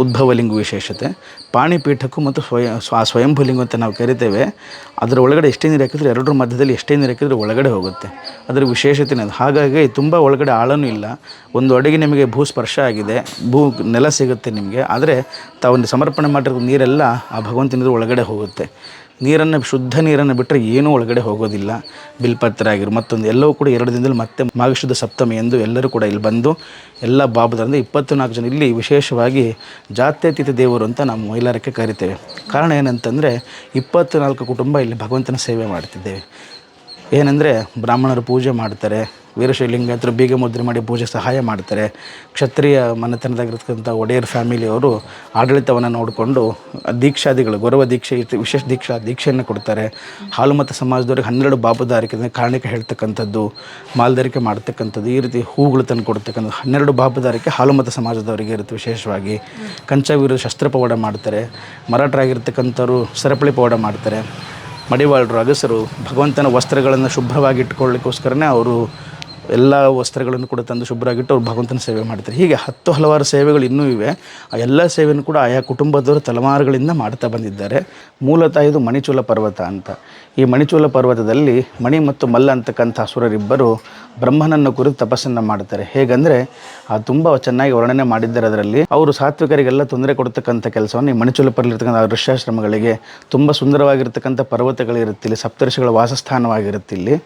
ಉದ್ಭವಲಿಂಗ ವಿಶೇಷತೆ. ಪಾಣಿಪೀಠಕ್ಕೂ ಮತ್ತು ಸ್ವಯಂ, ಸ್ವ ಸ್ವಯಂಭುಲಿಂಗ ಅಂತ ನಾವು ಕರಿತೇವೆ. ಅದರ ಒಳಗಡೆ ಎಷ್ಟೇ ನೀರು ಹಾಕಿದ್ರೆ ಎರಡರ ಮಧ್ಯದಲ್ಲಿ ಎಷ್ಟೇ ನೀರು ಹಾಕಿದ್ರೆ ಒಳಗಡೆ ಹೋಗುತ್ತೆ. ಅದರ ವಿಶೇಷತೆನೇ ಅದು. ಹಾಗಾಗಿ ತುಂಬ ಒಳಗಡೆ ಆಳನೂ ಇಲ್ಲ. ಒಂದು ಅಡುಗೆ ನಿಮಗೆ ಭೂ ಸ್ಪರ್ಶ ಆಗಿದೆ. ಭೂ ನೆಲ ಸಿಗುತ್ತೆ ನಿಮಗೆ. ಆದರೆ ತಾವು ಸಮರ್ಪಣೆ ಮಾಡಿರೋ ನೀರೆಲ್ಲ ಆ ಭಗವಂತನಿಂದ ಒಳಗಡೆ ಹೋಗುತ್ತೆ. ನೀರನ್ನು ಶುದ್ಧ ನೀರನ್ನು ಬಿಟ್ಟರೆ ಏನೂ ಒಳಗಡೆ ಹೋಗೋದಿಲ್ಲ. ಬಿಲ್ಪತ್ರ ಆಗಿರು ಮತ್ತೊಂದು ಎಲ್ಲವೂ ಕೂಡ ಎರಡು ದಿನದಲ್ಲಿ ಮತ್ತೆ ಮಾಘಶುದ್ಧ ಸಪ್ತಮಿ ಎಂದು ಎಲ್ಲರೂ ಕೂಡ ಇಲ್ಲಿ ಬಂದು ಎಲ್ಲ ಬಾಬುದರಿಂದ ಇಪ್ಪತ್ತು ನಾಲ್ಕು ಜನ ಇಲ್ಲಿ ವಿಶೇಷವಾಗಿ ಜಾತ್ಯತೀತ ದೇವರು ಅಂತ ನಾವು ಮೈಲಾರಕ್ಕೆ ಕರಿತೇವೆ. ಕಾರಣ ಏನಂತಂದರೆ ಇಪ್ಪತ್ತು ನಾಲ್ಕು ಕುಟುಂಬ ಇಲ್ಲಿ ಭಗವಂತನ ಸೇವೆ ಮಾಡ್ತಿದ್ದೇವೆ. ಏನಂದರೆ ಬ್ರಾಹ್ಮಣರು ಪೂಜೆ ಮಾಡ್ತಾರೆ ವೀರಶೈಲಿಂಗೇತರ ಬೀಗ ಮುದ್ರೆ ಮಾಡಿ ಪೂಜೆ ಸಹಾಯ ಮಾಡ್ತಾರೆ. ಕ್ಷತ್ರಿಯ ಮನೆತನದಾಗಿರ್ತಕ್ಕಂಥ ಒಡೆಯರ್ ಫ್ಯಾಮಿಲಿಯವರು ಆಡಳಿತವನ್ನು ನೋಡಿಕೊಂಡು ದೀಕ್ಷಾದಿಗಳು, ಗೌರವ ದೀಕ್ಷೆ ವಿಶೇಷ ದೀಕ್ಷಾ, ದೀಕ್ಷೆಯನ್ನು ಕೊಡ್ತಾರೆ. ಹಾಲುಮತ ಸಮಾಜದವ್ರಿಗೆ ಹನ್ನೆರಡು ಬಾಪುದಾರಿಕೆ ಕಾರಣಿಕ ಹೇಳ್ತಕ್ಕಂಥದ್ದು, ಮಾಲ್ದಾರಿಕೆ ಮಾಡ್ತಕ್ಕಂಥದ್ದು, ಈ ರೀತಿ ಹೂಗಳು ತಂದು ಕೊಡ್ತಕ್ಕಂಥ ಹನ್ನೆರಡು ಬಾಪುದಾರಿಕೆ ಹಾಲುಮತ ಸಮಾಜದವರಿಗೆ ಇರುತ್ತೆ ವಿಶೇಷವಾಗಿ. ಕಂಚವೀರು ಶಸ್ತ್ರ ಪವಾಡ ಮಾಡ್ತಾರೆ. ಮರಾಠರಾಗಿರ್ತಕ್ಕಂಥವ್ರು ಸರಪಳಿ ಪವಾಡ ಮಾಡ್ತಾರೆ. ಮಡಿವಾಳರು, ಅಗಸರು ಭಗವಂತನ ವಸ್ತ್ರಗಳನ್ನು ಶುಭ್ರವಾಗಿ ಇಟ್ಕೊಳ್ಳಿಕ್ಕೋಸ್ಕರನೇ ಅವರು ಎಲ್ಲ ವಸ್ತ್ರಗಳನ್ನು ಕೂಡ ತಂದು ಶುಭ್ರಾಗಿಟ್ಟು ಅವ್ರು ಭಗವಂತನ ಸೇವೆ ಮಾಡ್ತಾರೆ. ಹೀಗೆ ಹತ್ತು ಹಲವಾರು ಸೇವೆಗಳು ಇನ್ನೂ ಇವೆ. ಆ ಎಲ್ಲ ಸೇವೆಯನ್ನು ಕೂಡ ಆಯಾ ಕುಟುಂಬದವರು ತಲೆಮಾರುಗಳಿಂದ ಮಾಡ್ತಾ ಬಂದಿದ್ದಾರೆ. ಮೂಲತಃ ಇದು ಮಣಿಚೂಲ ಪರ್ವತ ಅಂತ. ಈ ಮಣಿಚೂಲ ಪರ್ವತದಲ್ಲಿ ಮಣಿ ಮತ್ತು ಮಲ್ಲ ಅಂತಕ್ಕಂಥ ಅಸುರರಿಬ್ಬರು ಬ್ರಹ್ಮನನ್ನು ಕುರಿತು ತಪಸ್ಸನ್ನು ಮಾಡ್ತಾರೆ. ಹೇಗಂದರೆ, ಆ ತುಂಬ ಚೆನ್ನಾಗಿ ವರ್ಣನೆ ಮಾಡಿದ್ದಾರೆ ಅದರಲ್ಲಿ. ಅವರು ಸಾತ್ವಿಕರಿಗೆಲ್ಲ ತೊಂದರೆ ಕೊಡ್ತಕ್ಕಂಥ ಕೆಲಸವನ್ನು ಈ ಮಣಿಚೂಲ ಪರ್ಲಿರ್ತಕ್ಕಂಥ ಋಷ್ಯಾಶ್ರಮಗಳಿಗೆ ತುಂಬ ಸುಂದರವಾಗಿರ್ತಕ್ಕಂಥ ಪರ್ವತಗಳಿರುತ್ತಿಲ್ಲಿ ಸಪ್ತರ್ಷಿಗಳ ವಾಸಸ್ಥಾನವಾಗಿರುತ್ತಿಲ್ಲಿ.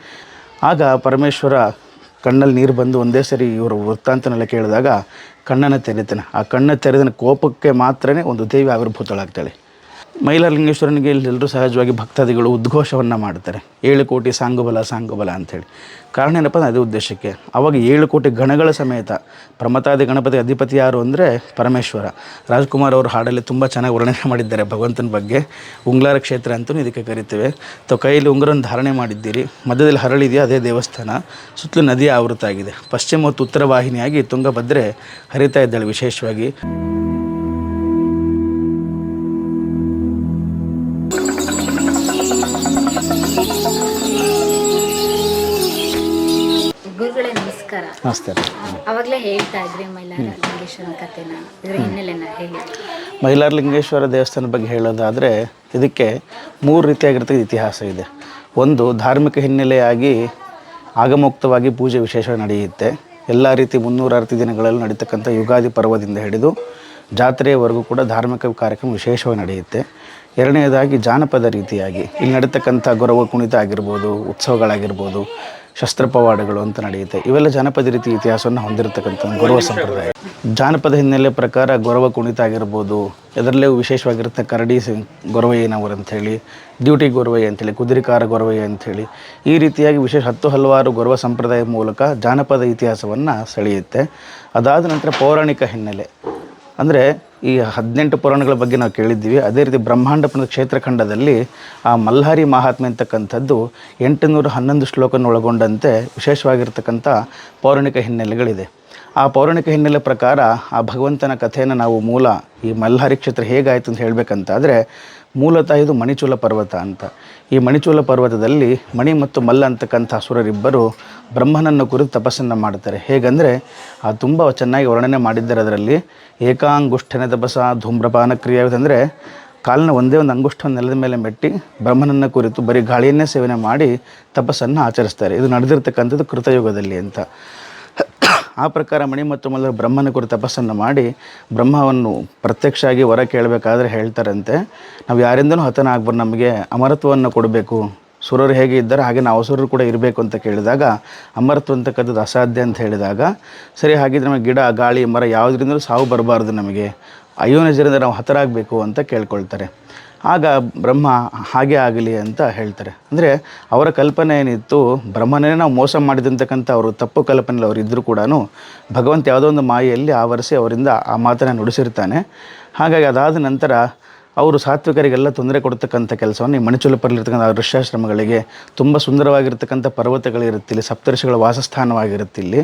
ಆಗ ಪರಮೇಶ್ವರ ಕಣ್ಣಲ್ಲಿ ನೀರು ಬಂದು ಒಂದೇ ಸರಿ ಇವರು ವೃತ್ತಾಂತನೆಲ್ಲ ಕೇಳಿದಾಗ ಕಣ್ಣನ್ನು ತೆರೀತಾನೆ. ಆ ಕಣ್ಣು ತೆರೆದ ಕೋಪಕ್ಕೆ ಮಾತ್ರನೇ ಒಂದು ದೇವಿ ಆವಿರ್ಭೂತಳಾಗ್ತಾಳೆ. ಮೈಲಾರಲಿಂಗೇಶ್ವರನಿಗೆ ಎಲ್ಲರೂ ಸಹಜವಾಗಿ ಭಕ್ತಾದಿಗಳು ಉದ್ಘೋಷವನ್ನು ಮಾಡ್ತಾರೆ. ಏಳು ಕೋಟಿ ಸಾಂಗುಬಲ ಸಾಂಗುಬಲ ಅಂಥೇಳಿ. ಕಾರಣ ಏನಪ್ಪ ಅದೇ ಉದ್ದೇಶಕ್ಕೆ. ಅವಾಗ ಏಳು ಕೋಟಿ ಗಣಗಳ ಸಮೇತ ಪ್ರಮತಾದಿ ಗಣಪತಿ ಅಧಿಪತಿ ಯಾರು ಅಂದರೆ ಪರಮೇಶ್ವರ. ರಾಜ್ಕುಮಾರ್ ಅವರು ಹಾಡಲ್ಲಿ ತುಂಬ ಚೆನ್ನಾಗಿ ವರ್ಣನೆ ಮಾಡಿದ್ದಾರೆ ಭಗವಂತನ ಬಗ್ಗೆ. ಉಂಗ್ಲಾರ ಕ್ಷೇತ್ರ ಅಂತಲೂ ಇದಕ್ಕೆ ಕರಿತೇವೆ. ತೊ ಕೈಯಲ್ಲಿ ಉಂಗುರನ್ನು ಧಾರಣೆ ಮಾಡಿದ್ದೀರಿ. ಮಧ್ಯದಲ್ಲಿ ಹರಳಿದೆಯಾ ಅದೇ ದೇವಸ್ಥಾನ. ಸುತ್ತಲೂ ನದಿ ಆವೃತ ಆಗಿದೆ ಪಶ್ಚಿಮ ಮತ್ತು ಉತ್ತರ ವಾಹಿನಿಯಾಗಿ ತುಂಗಭದ್ರೆ ಹರಿತಾ ಇದ್ದಾಳೆ ವಿಶೇಷವಾಗಿ. ನಮಸ್ತೆ. ಅವಾಗಲೇ ಹೇಳ್ತಾ ಇದ್ರಿ ಮೈಲಾರ ಲಿಂಗೇಶ್ವರನ ಕಥೆನ. ಇದ್ರ ಹಿನ್ನೆಲೆನ ಹೇಳಿ. ಮೈಲಾರಲಿಂಗೇಶ್ವರ ದೇವಸ್ಥಾನದ ಬಗ್ಗೆ ಹೇಳೋದಾದರೆ ಇದಕ್ಕೆ ಮೂರು ರೀತಿಯಾಗಿರ್ತಕ್ಕಂಥ ಇತಿಹಾಸ ಇದೆ. ಒಂದು ಧಾರ್ಮಿಕ ಹಿನ್ನೆಲೆಯಾಗಿ ಆಗಮುಕ್ತವಾಗಿ ಪೂಜೆ ವಿಶೇಷ ನಡೆಯುತ್ತೆ. ಎಲ್ಲ ರೀತಿ ಮುನ್ನೂರ ಅರವತ್ತು ದಿನಗಳಲ್ಲಿ ನಡೀತಕ್ಕಂಥ ಯುಗಾದಿ ಪರ್ವದಿಂದ ಹಿಡಿದು ಜಾತ್ರೆಯವರೆಗೂ ಕೂಡ ಧಾರ್ಮಿಕ ಕಾರ್ಯಕ್ರಮ ವಿಶೇಷವಾಗಿ ನಡೆಯುತ್ತೆ. ಎರಡನೇದಾಗಿ ಜಾನಪದ ರೀತಿಯಾಗಿ ಇಲ್ಲಿ ನಡೀತಕ್ಕಂಥ ಗೊರವ ಕುಣಿತ ಆಗಿರ್ಬೋದು ಉತ್ಸವಗಳಾಗಿರ್ಬೋದು ಶಸ್ತ್ರಪವಾಡಗಳು ಅಂತ ನಡೆಯುತ್ತೆ. ಇವೆಲ್ಲ ಜಾನಪದ ರೀತಿ ಇತಿಹಾಸವನ್ನು ಹೊಂದಿರತಕ್ಕಂಥ ಗೌರವ ಸಂಪ್ರದಾಯ. ಜಾನಪದ ಹಿನ್ನೆಲೆ ಪ್ರಕಾರ ಗೌರವ ಕುಣಿತ ಆಗಿರ್ಬೋದು ಅದರಲ್ಲೇ ವಿಶೇಷವಾಗಿರುತ್ತೆ ಕರಡಿ ಸಿ ಗೊರವಯ್ಯನವರು ಅಂಥೇಳಿ ಡ್ಯೂಟಿ ಗೊರವಯ್ಯ ಅಂಥೇಳಿ ಕುದುರೆಕಾರ ಗೊರವಯ್ಯ ಅಂಥೇಳಿ ಈ ರೀತಿಯಾಗಿ ವಿಶೇಷ ಹತ್ತು ಹಲವಾರು ಗೌರವ ಸಂಪ್ರದಾಯ ಮೂಲಕ ಜಾನಪದ ಇತಿಹಾಸವನ್ನು ಸೆಳೆಯುತ್ತೆ. ಅದಾದ ನಂತರ ಪೌರಾಣಿಕ ಹಿನ್ನೆಲೆ. ಅಂದರೆ ಈ ಹದಿನೆಂಟು ಪುರಾಣಗಳ ಬಗ್ಗೆ ನಾವು ಕೇಳಿದ್ದೀವಿ. ಅದೇ ರೀತಿ ಬ್ರಹ್ಮಾಂಡ ಪುರಾಣದ ಕ್ಷೇತ್ರಖಂಡದಲ್ಲಿ ಆ ಮಲ್ಹಾರಿ ಮಹಾತ್ಮೆ ಅಂತಕ್ಕಂಥದ್ದು ಎಂಟುನೂರ ಹನ್ನೊಂದು ಶ್ಲೋಕನ ಒಳಗೊಂಡಂತೆ ವಿಶೇಷವಾಗಿರ್ತಕ್ಕಂಥ ಪೌರಾಣಿಕ ಹಿನ್ನೆಲೆಗಳಿದೆ. ಆ ಪೌರಾಣಿಕ ಹಿನ್ನೆಲೆ ಪ್ರಕಾರ ಆ ಭಗವಂತನ ಕಥೆಯನ್ನು ನಾವು ಮೂಲ ಈ ಮಲ್ಹಾರಿ ಕ್ಷೇತ್ರ ಹೇಗಾಯಿತು ಅಂತ ಹೇಳಬೇಕಂತಾದರೆ ಮೂಲತಃ ಇದು ಮಣಿಚೂಲ ಪರ್ವತ ಅಂತ. ಈ ಮಣಿಚೂಲ ಪರ್ವತದಲ್ಲಿ ಮಣಿ ಮತ್ತು ಮಲ್ಲ ಅಂತಕ್ಕಂಥ ಅಸುರರಿಬ್ಬರು ಬ್ರಹ್ಮನನ್ನು ಕುರಿತು ತಪಸ್ಸನ್ನು ಮಾಡ್ತಾರೆ ಹೇಗಂದರೆ, ಆ ತುಂಬ ಚೆನ್ನಾಗಿ ವರ್ಣನೆ ಮಾಡಿದ್ದಾರೆ ಅದರಲ್ಲಿ. ಏಕಾಂಗುಷ್ಠನೆ ತಪಸ, ಧೂಮ್ರಪಾನ ಕ್ರಿಯೆ ಅಂದರೆ ಕಾಲಿನ ಒಂದೇ ಒಂದು ಅಂಗುಷ್ಠ ನೆಲದ ಮೇಲೆ ಮೆಟ್ಟಿ ಬ್ರಹ್ಮನನ್ನು ಕುರಿತು ಬರೀ ಗಾಳಿಯನ್ನೇ ಸೇವನೆ ಮಾಡಿ ತಪಸ್ಸನ್ನು ಆಚರಿಸ್ತಾರೆ. ಇದು ನಡೆದಿರ್ತಕ್ಕಂಥದ್ದು ಕೃತಯುಗದಲ್ಲಿ ಅಂತ. ಆ ಪ್ರಕಾರ ಮಣಿ ಮತ್ತು ಮಲ್ಲರು ಬ್ರಹ್ಮನ ಕುರಿತು ತಪಸ್ಸನ್ನು ಮಾಡಿ ಬ್ರಹ್ಮವನ್ನು ಪ್ರತ್ಯಕ್ಷ ಆಗಿ ವರ ಕೇಳಬೇಕಾದ್ರೆ ಹೇಳ್ತಾರಂತೆ, ನಾವು ಯಾರಿಂದನೂ ಹತನ ಆಗ್ಬಾರ್ದು ನಮಗೆ ಅಮರತ್ವವನ್ನು ಕೊಡಬೇಕು ಸುರರು ಹೇಗೆ ಇದ್ದಾರೆ, ಹಾಗೆ ನಾವು ಸುರರು ಕೂಡ ಇರಬೇಕು ಅಂತ ಕೇಳಿದಾಗ ಅಮರತ್ವ ಅಂತಕ್ಕಂಥದ್ದು ಅಸಾಧ್ಯ ಅಂತ ಹೇಳಿದಾಗ, ಸರಿ ಹಾಗಿದ್ರೆ ನಮಗೆ ಗಿಡ, ಗಾಳಿ, ಮರ ಯಾವುದರಿಂದಲೂ ಸಾವು ಬರಬಾರ್ದು ನಮಗೆ. ಅಯೋನಜರಿಂದ ನಾವು ಹತರಾಗಬೇಕು ಅಂತ ಕೇಳ್ಕೊಳ್ತಾರೆ. ಆಗ ಬ್ರಹ್ಮ ಹಾಗೆ ಆಗಲಿ ಅಂತ ಹೇಳ್ತಾರೆ. ಅಂದರೆ ಅವರ ಕಲ್ಪನೆ ಏನಿತ್ತು ಬ್ರಹ್ಮನೇ ನಾವು ಮೋಸ ಮಾಡಿದಂತಕ್ಕಂಥ ಅವರು, ತಪ್ಪು ಕಲ್ಪನೆಯಲ್ಲಿ ಅವರು ಇದ್ದರೂ ಕೂಡ ಭಗವಂತ ಯಾವುದೋ ಒಂದು ಮಾಯೆಯಲ್ಲಿ ಆವರಿಸಿ ಅವರಿಂದ ಆ ಮಾತನ್ನು ನುಡಿಸಿರ್ತಾನೆ. ಹಾಗಾಗಿ ಅದಾದ ನಂತರ ಅವರು ಸಾತ್ವಿಕರಿಗೆಲ್ಲ ತೊಂದರೆ ಕೊಡ್ತಕ್ಕಂಥ ಕೆಲಸವನ್ನು ಈ ಮಣಿಚುಲಪರಲ್ಲಿರ್ತಕ್ಕಂಥ ವೃಷ್ಯಾಶ್ರಮಗಳಿಗೆ ತುಂಬ ಸುಂದರವಾಗಿರ್ತಕ್ಕಂಥ ಪರ್ವತಗಳಿರುತ್ತಿಲ್ಲಿ, ಸಪ್ತರ್ಷಿಗಳ ವಾಸಸ್ಥಾನವಾಗಿರುತ್ತಿಲ್ಲಿ.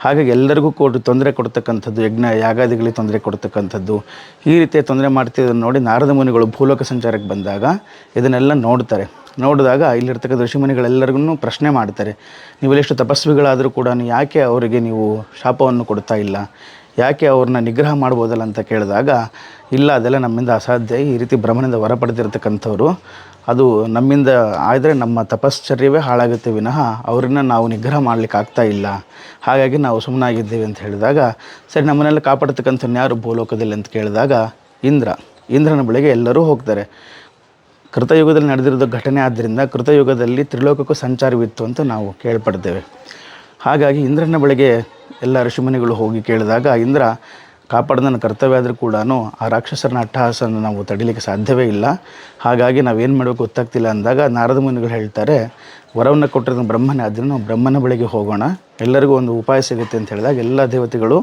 ಹಾಗಾಗಿ ಎಲ್ಲರಿಗೂ ಕೊಟ್ಟು ತೊಂದರೆ ಕೊಡ್ತಕ್ಕಂಥದ್ದು, ಯಜ್ಞ, ಯಾಗಾದಿಗಳಿಗೆ ತೊಂದರೆ ಕೊಡ್ತಕ್ಕಂಥದ್ದು. ಈ ರೀತಿಯ ತೊಂದರೆ ಮಾಡ್ತಿದ್ದನ್ನು ನೋಡಿ ನಾರದ ಮುನಿಗಳು ಭೂಲೋಕ ಸಂಚಾರಕ್ಕೆ ಬಂದಾಗ ಇದನ್ನೆಲ್ಲ ನೋಡ್ತಾರೆ. ನೋಡಿದಾಗ ಇಲ್ಲಿರ್ತಕ್ಕಂಥ ಋಷಿಮುನಿಗಳೆಲ್ಲರಿಗೂ ಪ್ರಶ್ನೆ ಮಾಡ್ತಾರೆ. ನೀವೆಲ್ಲಿಷ್ಟು ತಪಸ್ವಿಗಳಾದರೂ ಕೂಡ ಯಾಕೆ ಅವರಿಗೆ ನೀವು ಶಾಪವನ್ನು ಕೊಡ್ತಾ ಇಲ್ಲ? ಯಾಕೆ ಅವ್ರನ್ನ ನಿಗ್ರಹ ಮಾಡ್ಬೋದಲ್ಲ ಅಂತ ಕೇಳಿದಾಗ, ಇಲ್ಲ, ಅದೆಲ್ಲ ನಮ್ಮಿಂದ ಅಸಾಧ್ಯ, ಈ ರೀತಿ ಬ್ರಹ್ಮನಿಂದ ವರ ಪಡೆದಿರ್ತಕ್ಕಂಥವ್ರು ಅದು ನಮ್ಮಿಂದ ಆದರೆ ನಮ್ಮ ತಪಶ್ಚರ್ಯವೇ ಹಾಳಾಗುತ್ತೆ ವಿನಃ ಅವ್ರನ್ನ ನಾವು ನಿಗ್ರಹ ಮಾಡ್ಲಿಕ್ಕೆ ಆಗ್ತಾ ಇಲ್ಲ. ಹಾಗಾಗಿ ನಾವು ಸುಮ್ಮನಾಗಿದ್ದೇವೆ ಅಂತ ಹೇಳಿದಾಗ, ಸರಿ, ನಮ್ಮನ್ನೆಲ್ಲ ಕಾಪಾಡ್ತಕ್ಕಂಥ ಯಾರು ಭೂಲೋಕದಲ್ಲಿ ಅಂತ ಕೇಳಿದಾಗ, ಇಂದ್ರ, ಇಂದ್ರನ ಬಳಿಗೆ ಎಲ್ಲರೂ ಹೋಗ್ತಾರೆ. ಕೃತಯುಗದಲ್ಲಿ ನಡೆದಿರೋದು ಘಟನೆ ಆದ್ದರಿಂದ ಕೃತಯುಗದಲ್ಲಿ ತ್ರಿಲೋಕಕ್ಕೂ ಸಂಚಾರವಿತ್ತು ಅಂತ ನಾವು ಕೇಳ್ಪಡ್ತೇವೆ. ಹಾಗಾಗಿ ಇಂದ್ರನ ಬಳಿಗೆ ಎಲ್ಲ ಋಷಿಮುನಿಗಳು ಹೋಗಿ ಕೇಳಿದಾಗ, ಇಂದ್ರ ಕಾಪಾಡ ನನ್ನ ಕರ್ತವ್ಯ ಆದರೂ ಕೂಡ ಆ ರಾಕ್ಷಸರನ್ನ ಅಟ್ಟಹಾಸನ ನಾವು ತಡಿಲಿಕ್ಕೆ ಸಾಧ್ಯವೇ ಇಲ್ಲ. ಹಾಗಾಗಿ ನಾವೇನು ಮಾಡಬೇಕು ಗೊತ್ತಾಗ್ತಿಲ್ಲ ಅಂದಾಗ ನಾರದ ಮುನಿಗಳು ಹೇಳ್ತಾರೆ, ವರವನ್ನು ಕೊಟ್ಟಿರೋದು ಬ್ರಹ್ಮನೇ ಅದನ್ನು ನಾವು ಬ್ರಹ್ಮನ ಬಳಿಗೆ ಹೋಗೋಣ. ಎಲ್ಲರಿಗೂ ಒಂದು ಉಪಾಯ ಸಿಗುತ್ತೆ ಅಂತ ಹೇಳಿದಾಗ ಎಲ್ಲ ದೇವತೆಗಳು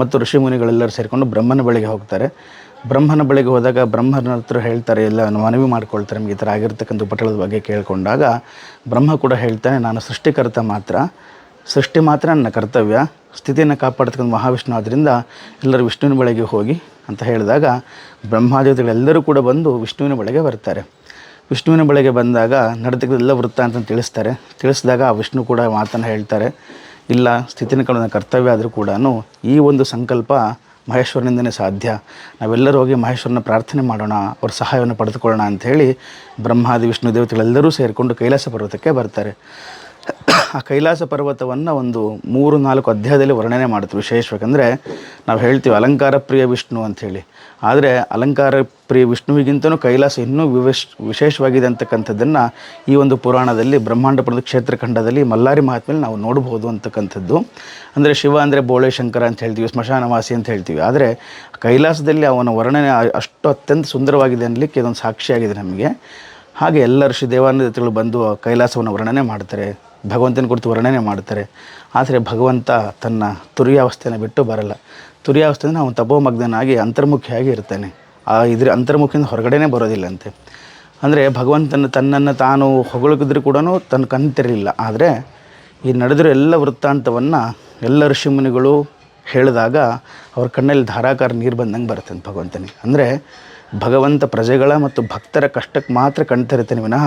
ಮತ್ತು ಋಷಿಮುನಿಗಳೆಲ್ಲರೂ ಸೇರಿಕೊಂಡು ಬ್ರಹ್ಮನ ಬಳಿಗೆ ಹೋಗ್ತಾರೆ. ಬ್ರಹ್ಮನ ಬಳಿಗೆ ಹೋದಾಗ ಬ್ರಹ್ಮನ ಹತ್ರ ಹೇಳ್ತಾರೆ, ಎಲ್ಲ ಮನವಿ ಮಾಡ್ಕೊಳ್ತಾರೆ, ನಮಗೆ ಈ ಥರ ಆಗಿರ್ತಕ್ಕಂಥ ಉಪಟಳದ ಬಗ್ಗೆ ಕೇಳಿಕೊಂಡಾಗ ಬ್ರಹ್ಮ ಕೂಡ ಹೇಳ್ತಾನೆ, ನಾನು ಸೃಷ್ಟಿಕರ್ತ ಮಾತ್ರ. ಸೃಷ್ಟಿ ಮಾತ್ರ ನನ್ನ ಕರ್ತವ್ಯ. ಸ್ಥಿತಿಯನ್ನು ಕಾಪಾಡ್ತಕ್ಕಂಥ ಮಹಾವಿಷ್ಣು ಆದ್ದರಿಂದ ಎಲ್ಲರೂ ವಿಷ್ಣುವಿನ ಬಳಿಗೆ ಹೋಗಿ ಅಂತ ಹೇಳಿದಾಗ ಬ್ರಹ್ಮಾದೇವತೆಗಳೆಲ್ಲರೂ ಕೂಡ ಬಂದು ವಿಷ್ಣುವಿನ ಬಳಿಗೆ ಬರ್ತಾರೆ ವಿಷ್ಣುವಿನ ಬಳಿಗೆ ಬಂದಾಗ ನಡೆದಕ್ಕೆಲ್ಲ ವೃತ್ತ ಅಂತ ತಿಳಿಸ್ತಾರೆ. ತಿಳಿಸಿದಾಗ ಆ ವಿಷ್ಣು ಕೂಡ ಮಾತನ್ನು ಹೇಳ್ತಾರೆ. ಇಲ್ಲ, ಸ್ಥಿತಿನ ಕಳೆದ ಕರ್ತವ್ಯ ಆದರೂ ಕೂಡ ಈ ಒಂದು ಸಂಕಲ್ಪ ಮಹೇಶ್ವರನಿಂದನೇ ಸಾಧ್ಯ. ನಾವೆಲ್ಲರೂ ಹೋಗಿ ಮಹೇಶ್ವರನ ಪ್ರಾರ್ಥನೆ ಮಾಡೋಣ, ಅವ್ರ ಸಹಾಯವನ್ನು ಪಡೆದುಕೊಳ್ಳೋಣ ಅಂಥೇಳಿ ಬ್ರಹ್ಮಾದಿ, ವಿಷ್ಣು ದೇವತೆಗಳೆಲ್ಲರೂ ಸೇರಿಕೊಂಡು ಕೈಲಾಸ ಪರ್ವತಕ್ಕೆ ಬರ್ತಾರೆ. ಆ ಕೈಲಾಸ ಪರ್ವತವನ್ನು ಒಂದು ಮೂರು, ನಾಲ್ಕು ಅಧ್ಯಾಯದಲ್ಲಿ ವರ್ಣನೆ ಮಾಡ್ತೀವಿ ವಿಶೇಷವಾಗಂದರೆ ನಾವು ಹೇಳ್ತೀವಿ ಅಲಂಕಾರ ಪ್ರಿಯ ವಿಷ್ಣು ಅಂಥೇಳಿ ಆದರೆ ಅಲಂಕಾರ ಪ್ರಿಯ ವಿಷ್ಣುವಿಗಿಂತನೂ ಕೈಲಾಸ ಇನ್ನೂ ವಿವೇಶ್, ವಿಶೇಷವಾಗಿದೆ ಅಂತಕ್ಕಂಥದ್ದನ್ನು ಈ ಒಂದು ಪುರಾಣದಲ್ಲಿ, ಬ್ರಹ್ಮಾಂಡ ಕ್ಷೇತ್ರಖಂಡದಲ್ಲಿ ಮಲ್ಲಾರಿ ಮಹಾತ್ಮೆಯಲ್ಲಿ ನಾವು ನೋಡ್ಬೋದು ಅಂತಕ್ಕಂಥದ್ದು. ಅಂದರೆ ಶಿವ ಅಂದರೆ ಬೋಳೆ ಶಂಕರ ಅಂತ ಹೇಳ್ತೀವಿ, ಸ್ಮಶಾನವಾಸಿ ಅಂತ ಹೇಳ್ತೀವಿ. ಆದರೆ ಕೈಲಾಸದಲ್ಲಿ ಅವನ ವರ್ಣನೆ ಅಷ್ಟು ಅತ್ಯಂತ ಸುಂದರವಾಗಿದೆ ಅನ್ನಲಿಕ್ಕೆ ಇದೊಂದು ಸಾಕ್ಷಿಯಾಗಿದೆ ನಮಗೆ. ಹಾಗೆ ಎಲ್ಲ ಋಷಿ ದೇವಾನುದೇವತೆಗಳು ಬಂದು ಕೈಲಾಸವನ್ನು ವರ್ಣನೆ ಮಾಡ್ತಾರೆ. ಭಗವಂತನ ಕುರಿತು ವರ್ಣನೆ ಮಾಡ್ತಾರೆ ಆದರೆ ಭಗವಂತ ತನ್ನ ತುರಿಯಾವಸ್ಥೆನ ಬಿಟ್ಟು ಬರಲ್ಲ. ತುರಿಯಾವಸ್ಥೆಯಿಂದ ಅವನು ತಪೋಮಗ್ನಾಗಿ ಅಂತರ್ಮುಖಿಯಾಗಿ ಇರ್ತಾನೆ. ಆ ಇದ್ರ ಅಂತರ್ಮುಖಿಯಿಂದ ಹೊರಗಡೆನೇ ಬರೋದಿಲ್ಲಂತೆ. ಅಂದರೆ ಭಗವಂತನ ತನ್ನನ್ನು ತಾನು ಹೊಗಳಿದ್ರು ಕೂಡ ತನ್ನ ಕಣ್ಣು ತೆರಲಿಲ್ಲ. ಆದರೆ ಈ ನಡೆದಿರೋ ಎಲ್ಲ ವೃತ್ತಾಂತವನ್ನು ಎಲ್ಲ ಋಷಿಮುನಿಗಳು ಹೇಳಿದಾಗ ಅವ್ರ ಕಣ್ಣಲ್ಲಿ ಧಾರಾಕಾರ ನೀರು ಬಂದಂಗೆ ಬರುತ್ತೆ ಭಗವಂತನಿಗೆ. ಅಂದರೆ ಭಗವಂತ ಪ್ರಜೆಗಳ ಮತ್ತು ಭಕ್ತರ ಕಷ್ಟಕ್ಕೆ ಮಾತ್ರ ಕಣ್ತರಿತಾನೆ ವಿನಃ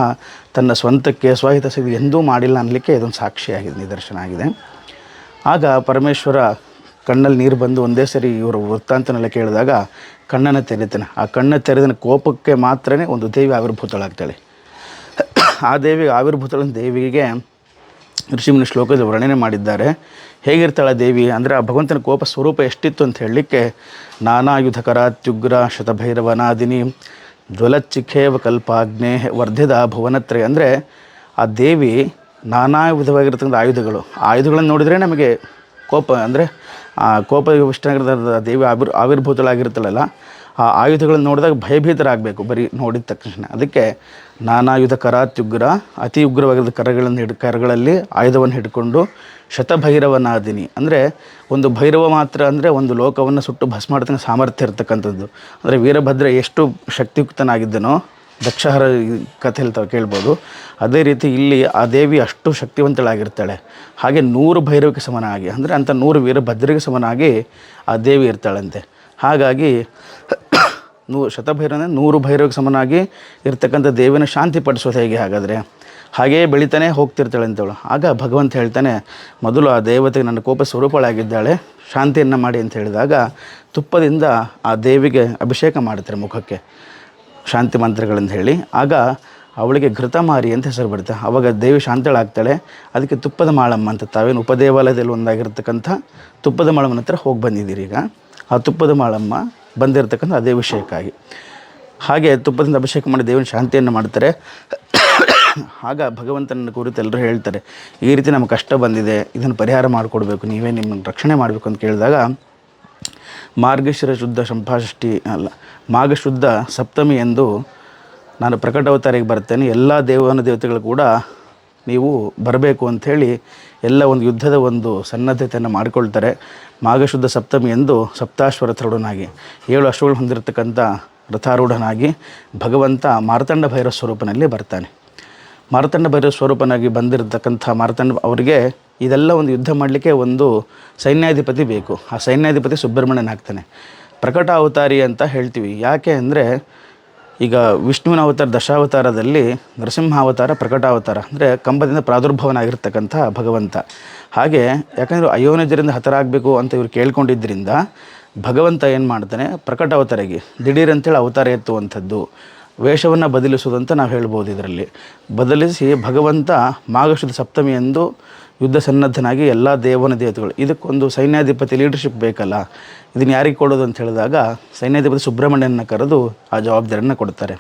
ತನ್ನ ಸ್ವಂತಕ್ಕೆ ಸ್ವಹಿತ ಸಿಗಿ ಎಂದೂ ಮಾಡಿಲ್ಲ ಅನ್ನಲಿಕ್ಕೆ ಇದೊಂದು ಸಾಕ್ಷಿಯಾಗಿದೆ, ನಿದರ್ಶನ ಆಗಿದೆ. ಆಗ ಪರಮೇಶ್ವರ ಕಣ್ಣಲ್ಲಿ ನೀರು ಬಂದು ಒಂದೇ ಸರಿ ಇವರು ವೃತ್ತಾಂತನೆಲ್ಲ ಕೇಳಿದಾಗ ಕಣ್ಣನ್ನು ತೆರಿತಾನೆ. ಆ ಕಣ್ಣು ತೆರೆದ ಕೋಪಕ್ಕೆ ಮಾತ್ರನೇ ಒಂದು ದೇವಿ ಆವಿರ್ಭೂತಳಾಗ್ತಾಳೆ. ಆ ದೇವಿ ಆವಿರ್ಭೂತಳ ದೇವಿಗೆ ಋಷಿಮುನಿ ಶ್ಲೋಕದಲ್ಲಿ ವರ್ಣನೆ ಮಾಡಿದ್ದಾರೆ. ಹೇಗಿರ್ತಾಳೆ ದೇವಿ? ಅಂದರೆ ಆ ಭಗವಂತನ ಕೋಪ ಸ್ವರೂಪ ಎಷ್ಟಿತ್ತು ಅಂತ ಹೇಳಲಿಕ್ಕೆ, ನಾನಾಯುಧಕರ ಅತ್ಯುಗ್ರ ಶತಭೈರವನಾದಿನಿ ಜ್ವಲಚ್ಚಿಖೇವ ಕಲ್ಪಾಗ್ನೇ ವರ್ಧಿದ ಭುವನತ್ರಯ ಅಂದರೆ ಆ ದೇವಿ ನಾನಾ ವಿಧವಾಗಿರ್ತಕ್ಕಂಥ ಆಯುಧಗಳು. ಆಯುಧಗಳನ್ನು ನೋಡಿದರೆ ನಮಗೆ ಕೋಪ, ಅಂದರೆ ಆ ಕೋಪ ವಿಷ್ಣುಗಿರದ ದೇವಿ ಆವಿರ್, ಆವಿರ್ಭೂತಳಾಗಿರ್ತಾಳಲ್ಲ. ಆ ಆಯುಧಗಳನ್ನು ನೋಡಿದಾಗ ಭಯಭೀತರಾಗಬೇಕು ಬರೀ ನೋಡಿದ ತಕ್ಷಣ. ಅದಕ್ಕೆ ನಾನಾಯುಧ ಕರಾತ್ಯುಗ್ರ, ಅತಿ ಉಗ್ರವಾಗಿದ್ದ ಕರಗಳನ್ನು ಹಿಡ್, ಕರಗಳಲ್ಲಿ ಆಯುಧವನ್ನು ಹಿಡ್ಕೊಂಡು ಶತಭೈರವನಾದಿನಿ. ಅಂದರೆ ಒಂದು ಭೈರವ ಮಾತ್ರ ಅಂದರೆ ಒಂದು ಲೋಕವನ್ನು ಸುಟ್ಟು ಭಸ್ಮ ಸಾಮರ್ಥ್ಯ ಇರತಕ್ಕಂಥದ್ದು. ಅಂದರೆ ವೀರಭದ್ರ ಎಷ್ಟು ಶಕ್ತಿಯುಕ್ತನಾಗಿದ್ದನೋ, ದಕ್ಷಹರ ಕಥೆ ಹೇಳ್ತಾವೆ ಕೇಳ್ಬೋದು. ಅದೇ ರೀತಿ ಇಲ್ಲಿ ಆ ದೇವಿ ಅಷ್ಟು ಶಕ್ತಿವಂತಳಾಗಿರ್ತಾಳೆ. ಹಾಗೆ ನೂರು ಭೈರವಕ್ಕೆ ಸಮನಾಗಿ, ಅಂದರೆ ಅಂಥ ನೂರು ವೀರಭದ್ರಿಗೆ ಸಮನಾಗಿ ಆ ದೇವಿ ಇರ್ತಾಳಂತೆ. ಹಾಗಾಗಿ ನೂ ಶತಭೈರವ ನೂರು ಭೈರವಕ್ಕೆ ಸಮನಾಗಿ ಇರ್ತಕ್ಕಂಥ ದೇವಿನ ಶಾಂತಿ ಪಡಿಸೋದು ಹೇಗೆ ಹಾಗಾದರೆ? ಹಾಗೇ ಬೆಳಿತಾನೆ ಹೋಗ್ತಿರ್ತಾಳೆ ಅಂತೇಳು ಆಗ ಭಗವಂತ ಹೇಳ್ತಾನೆ, ಮೊದಲು ಆ ದೇವತೆಗೆ ನನ್ನ ಕೋಪ ಸ್ವರೂಪಳಾಗಿದ್ದಾಳೆ, ಶಾಂತಿಯನ್ನು ಮಾಡಿ ಅಂತ ಹೇಳಿದಾಗ ತುಪ್ಪದಿಂದ ಆ ದೇವಿಗೆ ಅಭಿಷೇಕ ಮಾಡ್ತಾರೆ ಮುಖಕ್ಕೆ, ಶಾಂತಿ ಮಂತ್ರಗಳಂತ ಹೇಳಿ. ಆಗ ಅವಳಿಗೆ ಘೃತಮಾರಿ ಅಂತ ಹೆಸರು ಬರುತ್ತೆ. ಅವಾಗ ದೇವಿ ಶಾಂತಳಾಗ್ತಾಳೆ. ಅದಕ್ಕೆ ತುಪ್ಪದ ಮಾಳಮ್ಮ ಅಂತ ತಾವೇನು ಉಪದೇವಾಲಯದಲ್ಲಿ ಒಂದಾಗಿರ್ತಕ್ಕಂಥ ತುಪ್ಪದ ಮಾಳಮ್ಮನ ಹತ್ರ ಹೋಗಿ ಬಂದಿದ್ದೀರಿ ಈಗ. ಆ ತುಪ್ಪದ ಮಾಳಮ್ಮ ಬಂದಿರತಕ್ಕಂಥ ಅದೇ ವಿಷಯಕ್ಕಾಗಿ. ಹಾಗೆ ತುಪ್ಪದಿಂದ ಅಭಿಷೇಕ ಮಾಡಿ ದೇವನ ಶಾಂತಿಯನ್ನು ಮಾಡ್ತಾರೆ. ಆಗ ಭಗವಂತನನ್ನು ಕುರಿತು ಎಲ್ಲರೂ ಹೇಳ್ತಾರೆ, ಈ ರೀತಿ ನಮಗೆ ಕಷ್ಟ ಬಂದಿದೆ, ಇದನ್ನು ಪರಿಹಾರ ಮಾಡಿಕೊಡ್ಬೇಕು, ನೀವೇ ನಿಮ್ಮನ್ನು ರಕ್ಷಣೆ ಮಾಡಬೇಕು ಅಂತ ಕೇಳಿದಾಗ, ಮಾರ್ಗಶಿರ ಶುದ್ಧ ಸಂಭಾಷಷ್ಟಿ ಅಲ್ಲ ಮಾಘ ಶುದ್ಧ ಸಪ್ತಮಿ ಎಂದು ನಾನು ಪ್ರಕಟ ಅವತಾರಿಗೆ ಬರ್ತೇನೆ. ಎಲ್ಲ ದೇವಾನು ದೇವತೆಗಳು ಕೂಡ ನೀವು ಬರಬೇಕು ಅಂಥೇಳಿ ಎಲ್ಲ ಒಂದು ಯುದ್ಧದ ಒಂದು ಸನ್ನದ್ಧತೆಯನ್ನು ಮಾಡಿಕೊಳ್ತಾರೆ ಮಾಘಶುದ್ಧ ಸಪ್ತಮಿ ಎಂದು ಸಪ್ತಾಶ್ವರಥರುಡನಾಗಿ ಏಳು ಅಶ್ವಗಳು ಹೊಂದಿರತಕ್ಕಂಥ ರಥಾರೂಢನಾಗಿ ಭಗವಂತ ಮಾರತಂಡ ಭೈರವ ಸ್ವರೂಪನಲ್ಲಿ ಬರ್ತಾನೆ. ಮಾರ್ತಂಡ ಭೈರವ ಸ್ವರೂಪನಾಗಿ ಬಂದಿರತಕ್ಕಂಥ ಮಾರತಂಡ ಅವರಿಗೆ ಇದೆಲ್ಲ ಒಂದು ಯುದ್ಧ ಮಾಡಲಿಕ್ಕೆ ಒಂದು ಸೈನ್ಯಾಧಿಪತಿ ಬೇಕು. ಆ ಸೈನ್ಯಾಧಿಪತಿ ಸುಬ್ರಹ್ಮಣ್ಯನಾಗ್ತಾನೆ. ಪ್ರಕಟ ಅವತಾರಿ ಅಂತ ಹೇಳ್ತೀವಿ. ಯಾಕೆ ಅಂದರೆ ಈಗ ವಿಷ್ಣುವಿನ ಅವತಾರ, ದಶಾವತಾರದಲ್ಲಿ ನರಸಿಂಹಾವತಾರ, ಪ್ರಕಟಾವತಾರ, ಅಂದರೆ ಕಂಬದಿಂದ ಪ್ರಾದುರ್ಭವನಾಗಿರ್ತಕ್ಕಂಥ ಭಗವಂತ. ಹಾಗೆ ಯಾಕಂದರೆ ಅಯೋನಜರಿಂದ ಹತರಾಗಬೇಕು ಅಂತ ಇವರು ಕೇಳ್ಕೊಂಡಿದ್ದರಿಂದ ಭಗವಂತ ಏನು ಮಾಡ್ತಾನೆ, ಪ್ರಕಟಾವತಾರಿಗೆ ದಿಢೀರ್ ಅಂತೇಳಿ ಅವತಾರ ಎತ್ತುವಂಥದ್ದು, ವೇಷವನ್ನು ಬದಲಿಸುವುದಂತ ನಾವು ಹೇಳ್ಬೋದು ಇದರಲ್ಲಿ. ಬದಲಿಸಿ ಭಗವಂತ ಮಾಘಶುದ್ಧ ಸಪ್ತಮಿ ಎಂದು ಯುದ್ಧ ಸನ್ನದ್ಧನಾಗಿ ಎಲ್ಲ ದೇವನ ದೇವತೆಗಳು, ಇದಕ್ಕೊಂದು ಸೈನ್ಯಾಧಿಪತಿ ಲೀಡರ್ಶಿಪ್ ಬೇಕಲ್ಲ ಇದನ್ನು ಯಾರಿಗೆ ಕೊಡೋದು ಅಂತ ಹೇಳಿದಾಗ ಸೈನ್ಯಾಧಿಪತಿ ಸುಬ್ರಹ್ಮಣ್ಯನ ಕರೆದು ಆ ಜವಾಬ್ದಾರಿಯನ್ನು ಕೊಡ್ತಾರೆ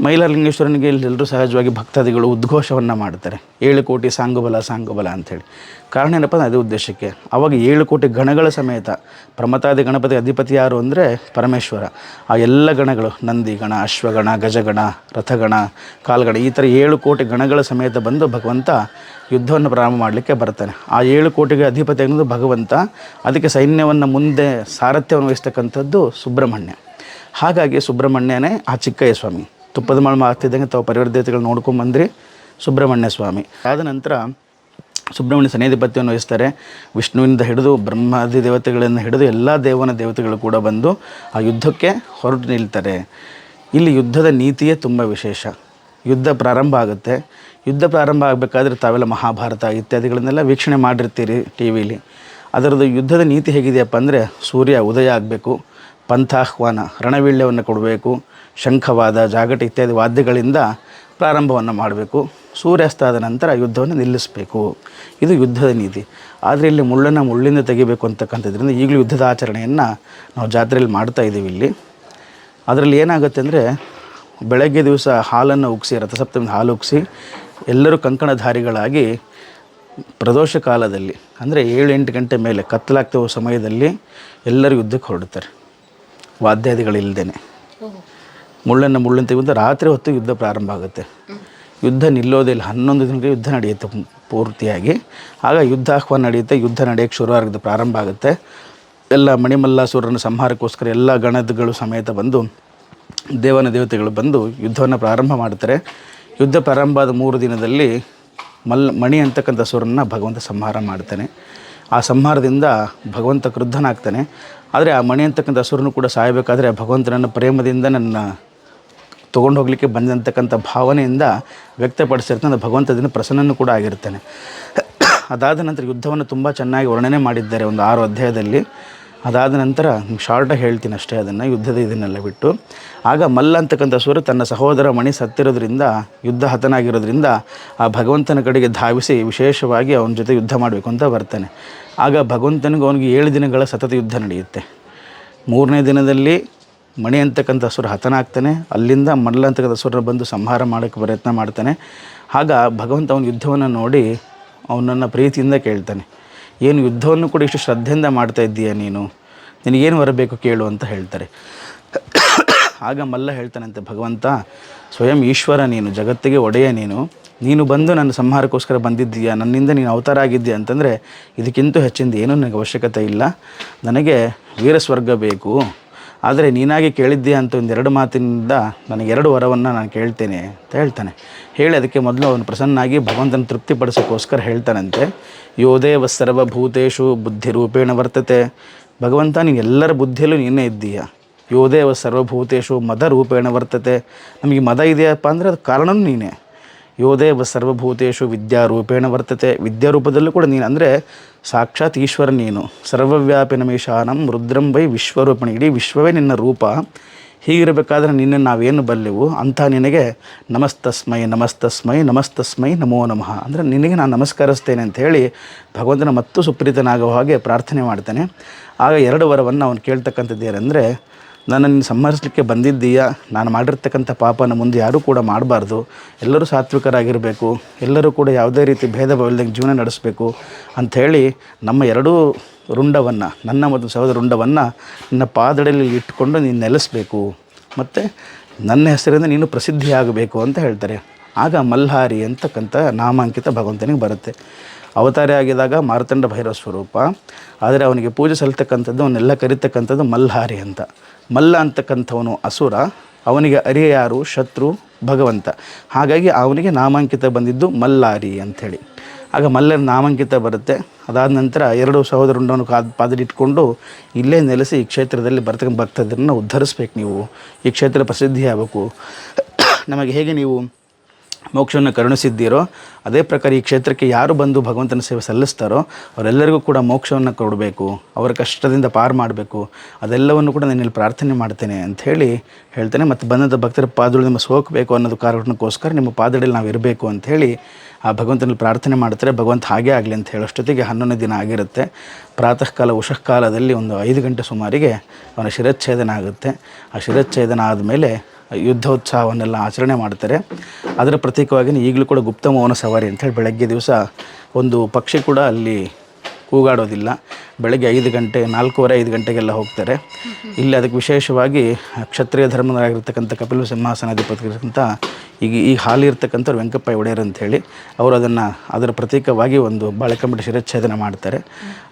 ಮೈಲಾರಲಿಂಗೇಶ್ವರನಿಗೆ ಎಲ್ಲರೂ ಸಹಜವಾಗಿ ಭಕ್ತಾದಿಗಳು ಉದ್ಘೋಷವನ್ನು ಮಾಡ್ತಾರೆ ಏಳು ಕೋಟಿ ಸಾಂಗುಬಲ ಸಾಂಗುಬಲ ಅಂಥೇಳಿ. ಕಾರಣ ಏನಪ್ಪ ಅದೇ ಉದ್ದೇಶಕ್ಕೆ. ಅವಾಗ ಏಳು ಕೋಟಿ ಗಣಗಳ ಸಮೇತ ಪ್ರಮತಾದಿ ಗಣಪತಿ ಅಧಿಪತಿ ಯಾರು ಅಂದರೆ ಪರಮೇಶ್ವರ. ಆ ಎಲ್ಲ ಗಣಗಳು, ನಂದಿ ಗಣ, ಅಶ್ವಗಣ, ಗಜಗಣ, ರಥಗಣ, ಕಾಲ್ಗಣ, ಈ ಥರ ಏಳು ಕೋಟಿ ಗಣಗಳ ಸಮೇತ ಬಂದು ಭಗವಂತ ಯುದ್ಧವನ್ನು ಪ್ರಾರಂಭ ಮಾಡಲಿಕ್ಕೆ ಬರ್ತಾನೆ. ಆ ಏಳು ಕೋಟಿಗೆ ಅಧಿಪತಿ ಅನ್ನೋದು ಭಗವಂತ. ಅದಕ್ಕೆ ಸೈನ್ಯವನ್ನು ಮುಂದೆ ಸಾರಥ್ಯವನ್ನು ವಹಿಸ್ತಕ್ಕಂಥದ್ದು ಸುಬ್ರಹ್ಮಣ್ಯ. ಹಾಗಾಗಿ ಸುಬ್ರಹ್ಮಣ್ಯನೇ ಆ ಚಿಕ್ಕಯ್ಯ ಸ್ವಾಮಿ. ತುಪ್ಪದ ಮಳ್ಮ ಆಗ್ತಿದ್ದಂಗೆ ತಾವು ಪರಿವರ್ಧತೆಗಳು ನೋಡ್ಕೊಂಬಂದ್ರಿ ಸುಬ್ರಹ್ಮಣ್ಯ ಸ್ವಾಮಿ. ಆದ ನಂತರ ಸುಬ್ರಹ್ಮಣ್ಯ ಸನ್ನಿಧಿಪತ್ಯವನ್ನು ವಹಿಸ್ತಾರೆ. ವಿಷ್ಣುವಿನಿಂದ ಹಿಡಿದು ಬ್ರಹ್ಮಾದಿ ದೇವತೆಗಳನ್ನು ಹಿಡಿದು ಎಲ್ಲ ದೇವನ ದೇವತೆಗಳು ಕೂಡ ಬಂದು ಆ ಯುದ್ಧಕ್ಕೆ ಹೊರಟು ನಿಲ್ತಾರೆ. ಇಲ್ಲಿ ಯುದ್ಧದ ನೀತಿಯೇ ತುಂಬ ವಿಶೇಷ. ಯುದ್ಧ ಪ್ರಾರಂಭ ಆಗುತ್ತೆ. ಯುದ್ಧ ಪ್ರಾರಂಭ ಆಗಬೇಕಾದ್ರೆ ತಾವೆಲ್ಲ ಮಹಾಭಾರತ ಇತ್ಯಾದಿಗಳನ್ನೆಲ್ಲ ವೀಕ್ಷಣೆ ಮಾಡಿರ್ತೀರಿ ಟಿ ವಿಲಿ. ಅದರದ್ದು ಯುದ್ಧದ ನೀತಿ ಹೇಗಿದೆಯಪ್ಪ ಅಂದರೆ ಸೂರ್ಯ ಉದಯ ಆಗಬೇಕು, ಪಂಥಾಹ್ವಾನ, ರಣವೀಳ್ಯವನ್ನು ಕೊಡಬೇಕು ಶಂಖವಾದ ಜಾಗಟ ಇತ್ಯಾದಿ ವಾದ್ಯಗಳಿಂದ ಪ್ರಾರಂಭವನ್ನು ಮಾಡಬೇಕು. ಸೂರ್ಯಾಸ್ತ ಆದ ನಂತರ ಯುದ್ಧವನ್ನು ನಿಲ್ಲಿಸಬೇಕು. ಇದು ಯುದ್ಧದ ನೀತಿ. ಆದರೆ ಇಲ್ಲಿ ಮುಳ್ಳನ್ನು ಮುಳ್ಳಿಂದ ತೆಗಿಬೇಕು ಅಂತಕ್ಕಂಥದ್ರಿಂದ ಈಗಲೂ ಯುದ್ಧದ ಆಚರಣೆಯನ್ನು ನಾವು ಜಾತ್ರೆಯಲ್ಲಿ ಮಾಡ್ತಾ ಇದ್ದೀವಿ ಇಲ್ಲಿ. ಅದರಲ್ಲಿ ಏನಾಗುತ್ತೆ ಅಂದರೆ ಬೆಳಗ್ಗೆ ದಿವಸ ಹಾಲನ್ನು ಉಗಿಸಿ ರಥಸಪ್ತಮಿ ಹಾಲು ಉಗಿಸಿ, ಎಲ್ಲರೂ ಕಂಕಣಧಾರಿಗಳಾಗಿ ಪ್ರದೋಷ ಕಾಲದಲ್ಲಿ, ಅಂದರೆ ಏಳು ಎಂಟು ಗಂಟೆ ಮೇಲೆ ಕತ್ತಲಾಗ್ತಿರೋ ಸಮಯದಲ್ಲಿ ಎಲ್ಲರೂ ಯುದ್ಧಕ್ಕೆ ಹೊರಡ್ತಾರೆ. ವಾದ್ಯಾದಿಗಳಿಲ್ಲದೇನೆ ಮುಳ್ಳನ್ನು ಮುಳ್ಳನ್ನು ತೆಗೆದು ರಾತ್ರಿ ಹೊತ್ತು ಯುದ್ಧ ಪ್ರಾರಂಭ ಆಗುತ್ತೆ. ಯುದ್ಧ ನಿಲ್ಲೋದಿಲ್ಲ ಹನ್ನೊಂದು ದಿನಕ್ಕೆ ಯುದ್ಧ ನಡೆಯುತ್ತೆ ಪೂರ್ತಿಯಾಗಿ. ಆಗ ಯುದ್ಧ ಆಹ್ವಾನ ನಡೆಯುತ್ತೆ. ಯುದ್ಧ ನಡೆಯೋಕ್ಕೆ ಶುರುವಾಗುತ್ತೆ ಪ್ರಾರಂಭ ಆಗುತ್ತೆ. ಎಲ್ಲ ಮಣಿಮಲ್ಲಾಸುರನ ಸಂಹಾರಕ್ಕೋಸ್ಕರ ಎಲ್ಲ ಗಣದಗಳು ಸಮೇತ ಬಂದು, ದೇವನ ದೇವತೆಗಳು ಬಂದು ಯುದ್ಧವನ್ನು ಪ್ರಾರಂಭ ಮಾಡ್ತಾರೆ ಯುದ್ಧ ಪ್ರಾರಂಭ ಆದ ಮೂರು ದಿನದಲ್ಲಿ ಮಲ್, ಮಣಿ ಅಂತಕ್ಕಂಥ ಸುರನ್ನ ಭಗವಂತ ಸಂಹಾರ ಮಾಡ್ತಾನೆ. ಆ ಸಂಹಾರದಿಂದ ಭಗವಂತ ಕ್ರುದ್ಧನಾಗ್ತಾನೆ. ಆದರೆ ಆ ಮಣಿ ಅಂತಕ್ಕಂಥ ಅಸುರನು ಕೂಡ ಸಾಯಬೇಕಾದ್ರೆ ಭಗವಂತನನ್ನು ಪ್ರೇಮದಿಂದ ನನ್ನ ತೊಗೊಂಡು ಹೋಗಲಿಕ್ಕೆ ಬಂದಂತಕ್ಕಂಥ ಭಾವನೆಯಿಂದ ವ್ಯಕ್ತಪಡಿಸಿರ್ತಾನೆ. ಭಗವಂತ ಅದನ್ನು ಪ್ರಸನ್ನನೂ ಕೂಡ ಆಗಿರ್ತಾನೆ. ಅದಾದ ನಂತರ ಯುದ್ಧವನ್ನು ತುಂಬ ಚೆನ್ನಾಗಿ ವರ್ಣನೆ ಮಾಡಿದ್ದಾರೆ ಒಂದು ಆರು ಅಧ್ಯಾಯದಲ್ಲಿ. ಅದಾದ ನಂತರ ಶಾರ್ಟಾಗಿ ಹೇಳ್ತೀನಿ ಅಷ್ಟೇ ಅದನ್ನು, ಯುದ್ಧದ ಇದನ್ನೆಲ್ಲ ಬಿಟ್ಟು. ಆಗ ಮಲ್ಲ ಅಂತಕ್ಕಂಥ ಸುರ ತನ್ನ ಸಹೋದರ ಮಣಿ ಸತ್ತಿರೋದ್ರಿಂದ, ಯುದ್ಧ ಹತನಾಗಿರೋದ್ರಿಂದ ಆ ಭಗವಂತನ ಕಡೆಗೆ ಧಾವಿಸಿ ವಿಶೇಷವಾಗಿ ಅವನ ಜೊತೆ ಯುದ್ಧ ಮಾಡಬೇಕು ಅಂತ ಬರ್ತಾನೆ. ಆಗ ಭಗವಂತನಿಗೆ ಅವನಿಗೆ ಏಳು ದಿನಗಳ ಸತತ ಯುದ್ಧ ನಡೆಯುತ್ತೆ. ಮೂರನೇ ದಿನದಲ್ಲಿ ಮಣಿ ಅಂತಕ್ಕಂಥ ಅಸುರ ಹತನಾಗ್ತಾನೆ ಅಲ್ಲಿಂದ ಮಲ್ಲ ಅಂತಕ್ಕಂಥ ಅಸುರ ಬಂದು ಸಂಹಾರ ಮಾಡೋಕ್ಕೆ ಪ್ರಯತ್ನ ಮಾಡ್ತಾನೆ. ಆಗ ಭಗವಂತ ಅವನ ಯುದ್ಧವನ್ನು ನೋಡಿ ಅವನನ್ನು ಪ್ರೀತಿಯಿಂದ ಕೇಳ್ತಾನೆ. ಏನು ಯುದ್ಧವನ್ನು ಕೂಡ ಇಷ್ಟು ಶ್ರದ್ಧೆಯಿಂದ ಮಾಡ್ತಾ ಇದ್ದೀಯ ನೀನು? ನಿನಗೇನು ಬರಬೇಕು ಕೇಳು ಅಂತ ಹೇಳ್ತಾರೆ. ಆಗ ಮಲ್ಲ ಹೇಳ್ತಾನಂತೆ, ಭಗವಂತ, ಸ್ವಯಂ ಈಶ್ವರ ನೀನು, ಜಗತ್ತಿಗೆ ಒಡೆಯ ನೀನು. ನೀನು ಬಂದು ನನ್ನ ಸಂಹಾರಕ್ಕೋಸ್ಕರ ಬಂದಿದ್ದೀಯಾ? ನನ್ನಿಂದ ನೀನು ಅವತಾರ ಆಗಿದ್ದೀಯ? ಅಂತಂದರೆ, ಇದಕ್ಕಿಂತ ಹೆಚ್ಚಿಂದ ಏನೂ ನನಗೆ ಅವಶ್ಯಕತೆ ಇಲ್ಲ. ನನಗೆ ವೀರಸ್ವರ್ಗ ಬೇಕು. ಆದರೆ ನೀನಾಗಿ ಕೇಳಿದ್ದೆ ಅಂತ ಎರಡು ಮಾತಿನಿಂದ ನನಗೆ ಎರಡು ವರವನ್ನು ನಾನು ಕೇಳ್ತೇನೆ ಅಂತ ಹೇಳ್ತಾನೆ. ಹೇಳಿ ಅದಕ್ಕೆ ಮೊದಲು ಅವನು ಪ್ರಸನ್ನಾಗಿ ಭಗವಂತನ ತೃಪ್ತಿಪಡಿಸೋಕ್ಕೋಸ್ಕರ ಹೇಳ್ತಾನಂತೆ. ಯೋದೇವ ಸರ್ವಭೂತೇಶು ಬುದ್ಧಿರೂಪೇಣ ವರ್ತತೆ. ಭಗವಂತ ನೀನು ಎಲ್ಲರ ಬುದ್ಧಿಯಲ್ಲೂ ನೀನೇ ಇದ್ದೀಯ. ಯೋದೇವ ಸರ್ವಭೂತೇಶು ಮದ ರೂಪೇಣ ವರ್ತತೆ. ನಮಗೆ ಮದ ಇದೆಯಪ್ಪ ಅಂದರೆ ಅದು ಕಾರಣವೂ ನೀನೇ. ಯೋದೇವ ಸರ್ವಭೂತೇಶು ವಿದ್ಯಾರೂಪೇಣ ವರ್ತತೆ. ವಿದ್ಯಾರೂಪದಲ್ಲೂ ಕೂಡ ನೀನು ಅಂದರೆ ಸಾಕ್ಷಾತ್ ಈಶ್ವರ ನೀನು. ಸರ್ವವ್ಯಾಪಿ ನಮೇಶಾನಂ ರುದ್ರಂ ವೈ ವಿಶ್ವರೂಪಣ. ಇಡೀ ವಿಶ್ವವೇ ನಿನ್ನ ರೂಪ. ಹೀಗಿರಬೇಕಾದ್ರೆ ನಿನ್ನ ನಾವೇನು ಬಲ್ಲೆವು? ಅಂಥ ನಿನಗೆ ನಮಸ್ತಸ್ಮೈ ನಮಸ್ತಸ್ಮೈ ನಮಸ್ತಸ್ಮೈ ನಮೋ ನಮಃ. ಅಂದರೆ ನಿನಗೆ ನಾನು ನಮಸ್ಕರಿಸ್ತೇನೆ ಅಂತ ಹೇಳಿ ಭಗವಂತನ ಮತ್ತು ಸುಪ್ರೀತನಾಗುವ ಹಾಗೆ ಪ್ರಾರ್ಥನೆ ಮಾಡ್ತೇನೆ. ಆಗ ಎರಡು ವರವನ್ನು ಅವನು ಕೇಳ್ತಕ್ಕಂಥದ್ದು ಏನಂದರೆ ನನ್ನನ್ನು ಸಂಹರಿಸಲಿಕ್ಕೆ ಬಂದಿದ್ದೀಯಾ? ನಾನು ಮಾಡಿರ್ತಕ್ಕಂಥ ಪಾಪನ ಮುಂದೆ ಯಾರೂ ಕೂಡ ಮಾಡಬಾರ್ದು. ಎಲ್ಲರೂ ಸಾತ್ವಿಕರಾಗಿರಬೇಕು. ಎಲ್ಲರೂ ಕೂಡ ಯಾವುದೇ ರೀತಿ ಭೇದ ಭಾವಲ್ದಂಗೆ ಜೀವನ ನಡೆಸಬೇಕು ಅಂಥೇಳಿ ನಮ್ಮ ಎರಡೂ ರುಂಡವನ್ನು, ನನ್ನ ಮತ್ತು ಸಹೋದರ ರುಂಡವನ್ನು ನಿನ್ನ ಪಾದಡಲ್ಲಿ ಇಟ್ಟುಕೊಂಡು ನೀನು ನೆಲೆಸಬೇಕು. ಮತ್ತು ನನ್ನ ಹೆಸರಿಂದ ನೀನು ಪ್ರಸಿದ್ಧಿಯಾಗಬೇಕು ಅಂತ ಹೇಳ್ತಾರೆ. ಆಗ ಮಲ್ಹಾರಿ ಅಂತಕ್ಕಂಥ ನಾಮಾಂಕಿತ ಭಗವಂತನಿಗೆ ಬರುತ್ತೆ. ಅವತಾರ ಆಗಿದಾಗ ಮಾರುತಂಡ ಭೈರವ ಸ್ವರೂಪ. ಆದರೆ ಅವನಿಗೆ ಪೂಜೆ ಸಲ್ತಕ್ಕಂಥದ್ದು ಅವನ್ನೆಲ್ಲ ಕರಿತಕ್ಕಂಥದ್ದು ಮಲ್ಹಾರಿ ಅಂತ. ಮಲ್ಲ ಅಂತಕ್ಕಂಥವನು ಅಸುರ, ಅವನಿಗೆ ಅರಿಯ ಯಾರು ಶತ್ರು ಭಗವಂತ. ಹಾಗಾಗಿ ಅವನಿಗೆ ನಾಮಾಂಕಿತ ಬಂದಿದ್ದು ಮಲ್ಲಾರಿ ಅಂಥೇಳಿ. ಆಗ ಮಲ್ಲರ ನಾಮಾಂಕಿತ ಬರುತ್ತೆ. ಅದಾದ ನಂತರ ಎರಡು ಸಹೋದರುಂಡವನ್ನು ಕಾದ್ ಪಾದಲಿಟ್ಕೊಂಡು ಇಲ್ಲೇ ನೆಲೆಸಿ ಈ ಕ್ಷೇತ್ರದಲ್ಲಿ ಬರ್ತಕ್ಕ ಭಕ್ತರನ್ನು ಉದ್ಧರಿಸ್ಬೇಕು ನೀವು. ಈ ಕ್ಷೇತ್ರ ಪ್ರಸಿದ್ಧಿಯಾಗಬೇಕು. ನಮಗೆ ಹೇಗೆ ನೀವು ಮೋಕ್ಷವನ್ನು ಕರುಣಿಸಿದ್ದೀರೋ, ಅದೇ ಪ್ರಕಾರ ಈ ಕ್ಷೇತ್ರಕ್ಕೆ ಯಾರು ಬಂದು ಭಗವಂತನ ಸೇವೆ ಸಲ್ಲಿಸ್ತಾರೋ, ಅವರೆಲ್ಲರಿಗೂ ಕೂಡ ಮೋಕ್ಷವನ್ನು ಕೊಡಬೇಕು, ಅವರ ಕಷ್ಟದಿಂದ ಪಾರು ಮಾಡಬೇಕು, ಅದೆಲ್ಲವನ್ನು ಕೂಡ ನಾನು ಇಲ್ಲಿ ಪ್ರಾರ್ಥನೆ ಮಾಡ್ತೇನೆ ಅಂಥೇಳಿ ಹೇಳ್ತೇನೆ. ಮತ್ತು ಬಂದಂಥ ಭಕ್ತರ ಪಾದಗಳು ನಿಮ್ಮ ಸೋಕಬೇಕು ಅನ್ನೋದು ಕಾರಣಕ್ಕೋಸ್ಕರ ನಿಮ್ಮ ಪಾದಗಳಲ್ಲಿ ನಾವು ಇರಬೇಕು ಅಂಥೇಳಿ ಆ ಭಗವಂತನಲ್ಲಿ ಪ್ರಾರ್ಥನೆ ಮಾಡ್ತಾರೆ. ಭಗವಂತ ಹಾಗೆ ಆಗಲಿ ಅಂತ ಹೇಳೋಷ್ಟೊತ್ತಿಗೆ ಹನ್ನೊಂದನೇ ದಿನ ಆಗಿರುತ್ತೆ. ಪ್ರಾತಃ ಕಾಲ ಉಷಃ ಕಾಲದಲ್ಲಿ ಒಂದು ಐದು ಗಂಟೆ ಸುಮಾರಿಗೆ ಅವನ ಶಿರಚ್ಛೇದನ ಆಗುತ್ತೆ. ಆ ಶಿರಚ್ಛೇದನ ಆದಮೇಲೆ ಯುದ್ಧೋತ್ಸವನ್ನೆಲ್ಲ ಆಚರಣೆ ಮಾಡ್ತಾರೆ ಅದರ ಪ್ರತೀಕವಾಗಿ ಈಗಲೂ ಕೂಡ ಗುಪ್ತ ಮೌನ ಸವಾರಿ ಹೇಳಿ ಬೆಳಗ್ಗೆ ದಿವಸ ಒಂದು ಪಕ್ಷಿ ಕೂಡ ಅಲ್ಲಿ ಕೂಗಾಡೋದಿಲ್ಲ. ಬೆಳಗ್ಗೆ ಐದು ಗಂಟೆ, ನಾಲ್ಕೂವರೆ, ಐದು ಗಂಟೆಗೆಲ್ಲ ಹೋಗ್ತಾರೆ. ಇಲ್ಲಿ ಅದಕ್ಕೆ ವಿಶೇಷವಾಗಿ ಕ್ಷತ್ರಿಯ ಧರ್ಮದರಾಗಿರ್ತಕ್ಕಂಥ ಕಪಿಲ ಸಿಂಹಾಸನಾಧಿಪತಿಗಿರ್ತಕ್ಕಂಥ ಈಗ ಈ ಹಾಲಿ ಇರ್ತಕ್ಕಂಥವ್ರು ವೆಂಕಪ್ಪ ಒಡೆಯರ್ ಅಂಥೇಳಿ ಅವರು ಅದನ್ನು ಅದರ ಪ್ರತೀಕವಾಗಿ ಒಂದು ಬಾಳೆಕಂಬಡಿ ಶಿರಚ್ಛೇದನ ಮಾಡ್ತಾರೆ.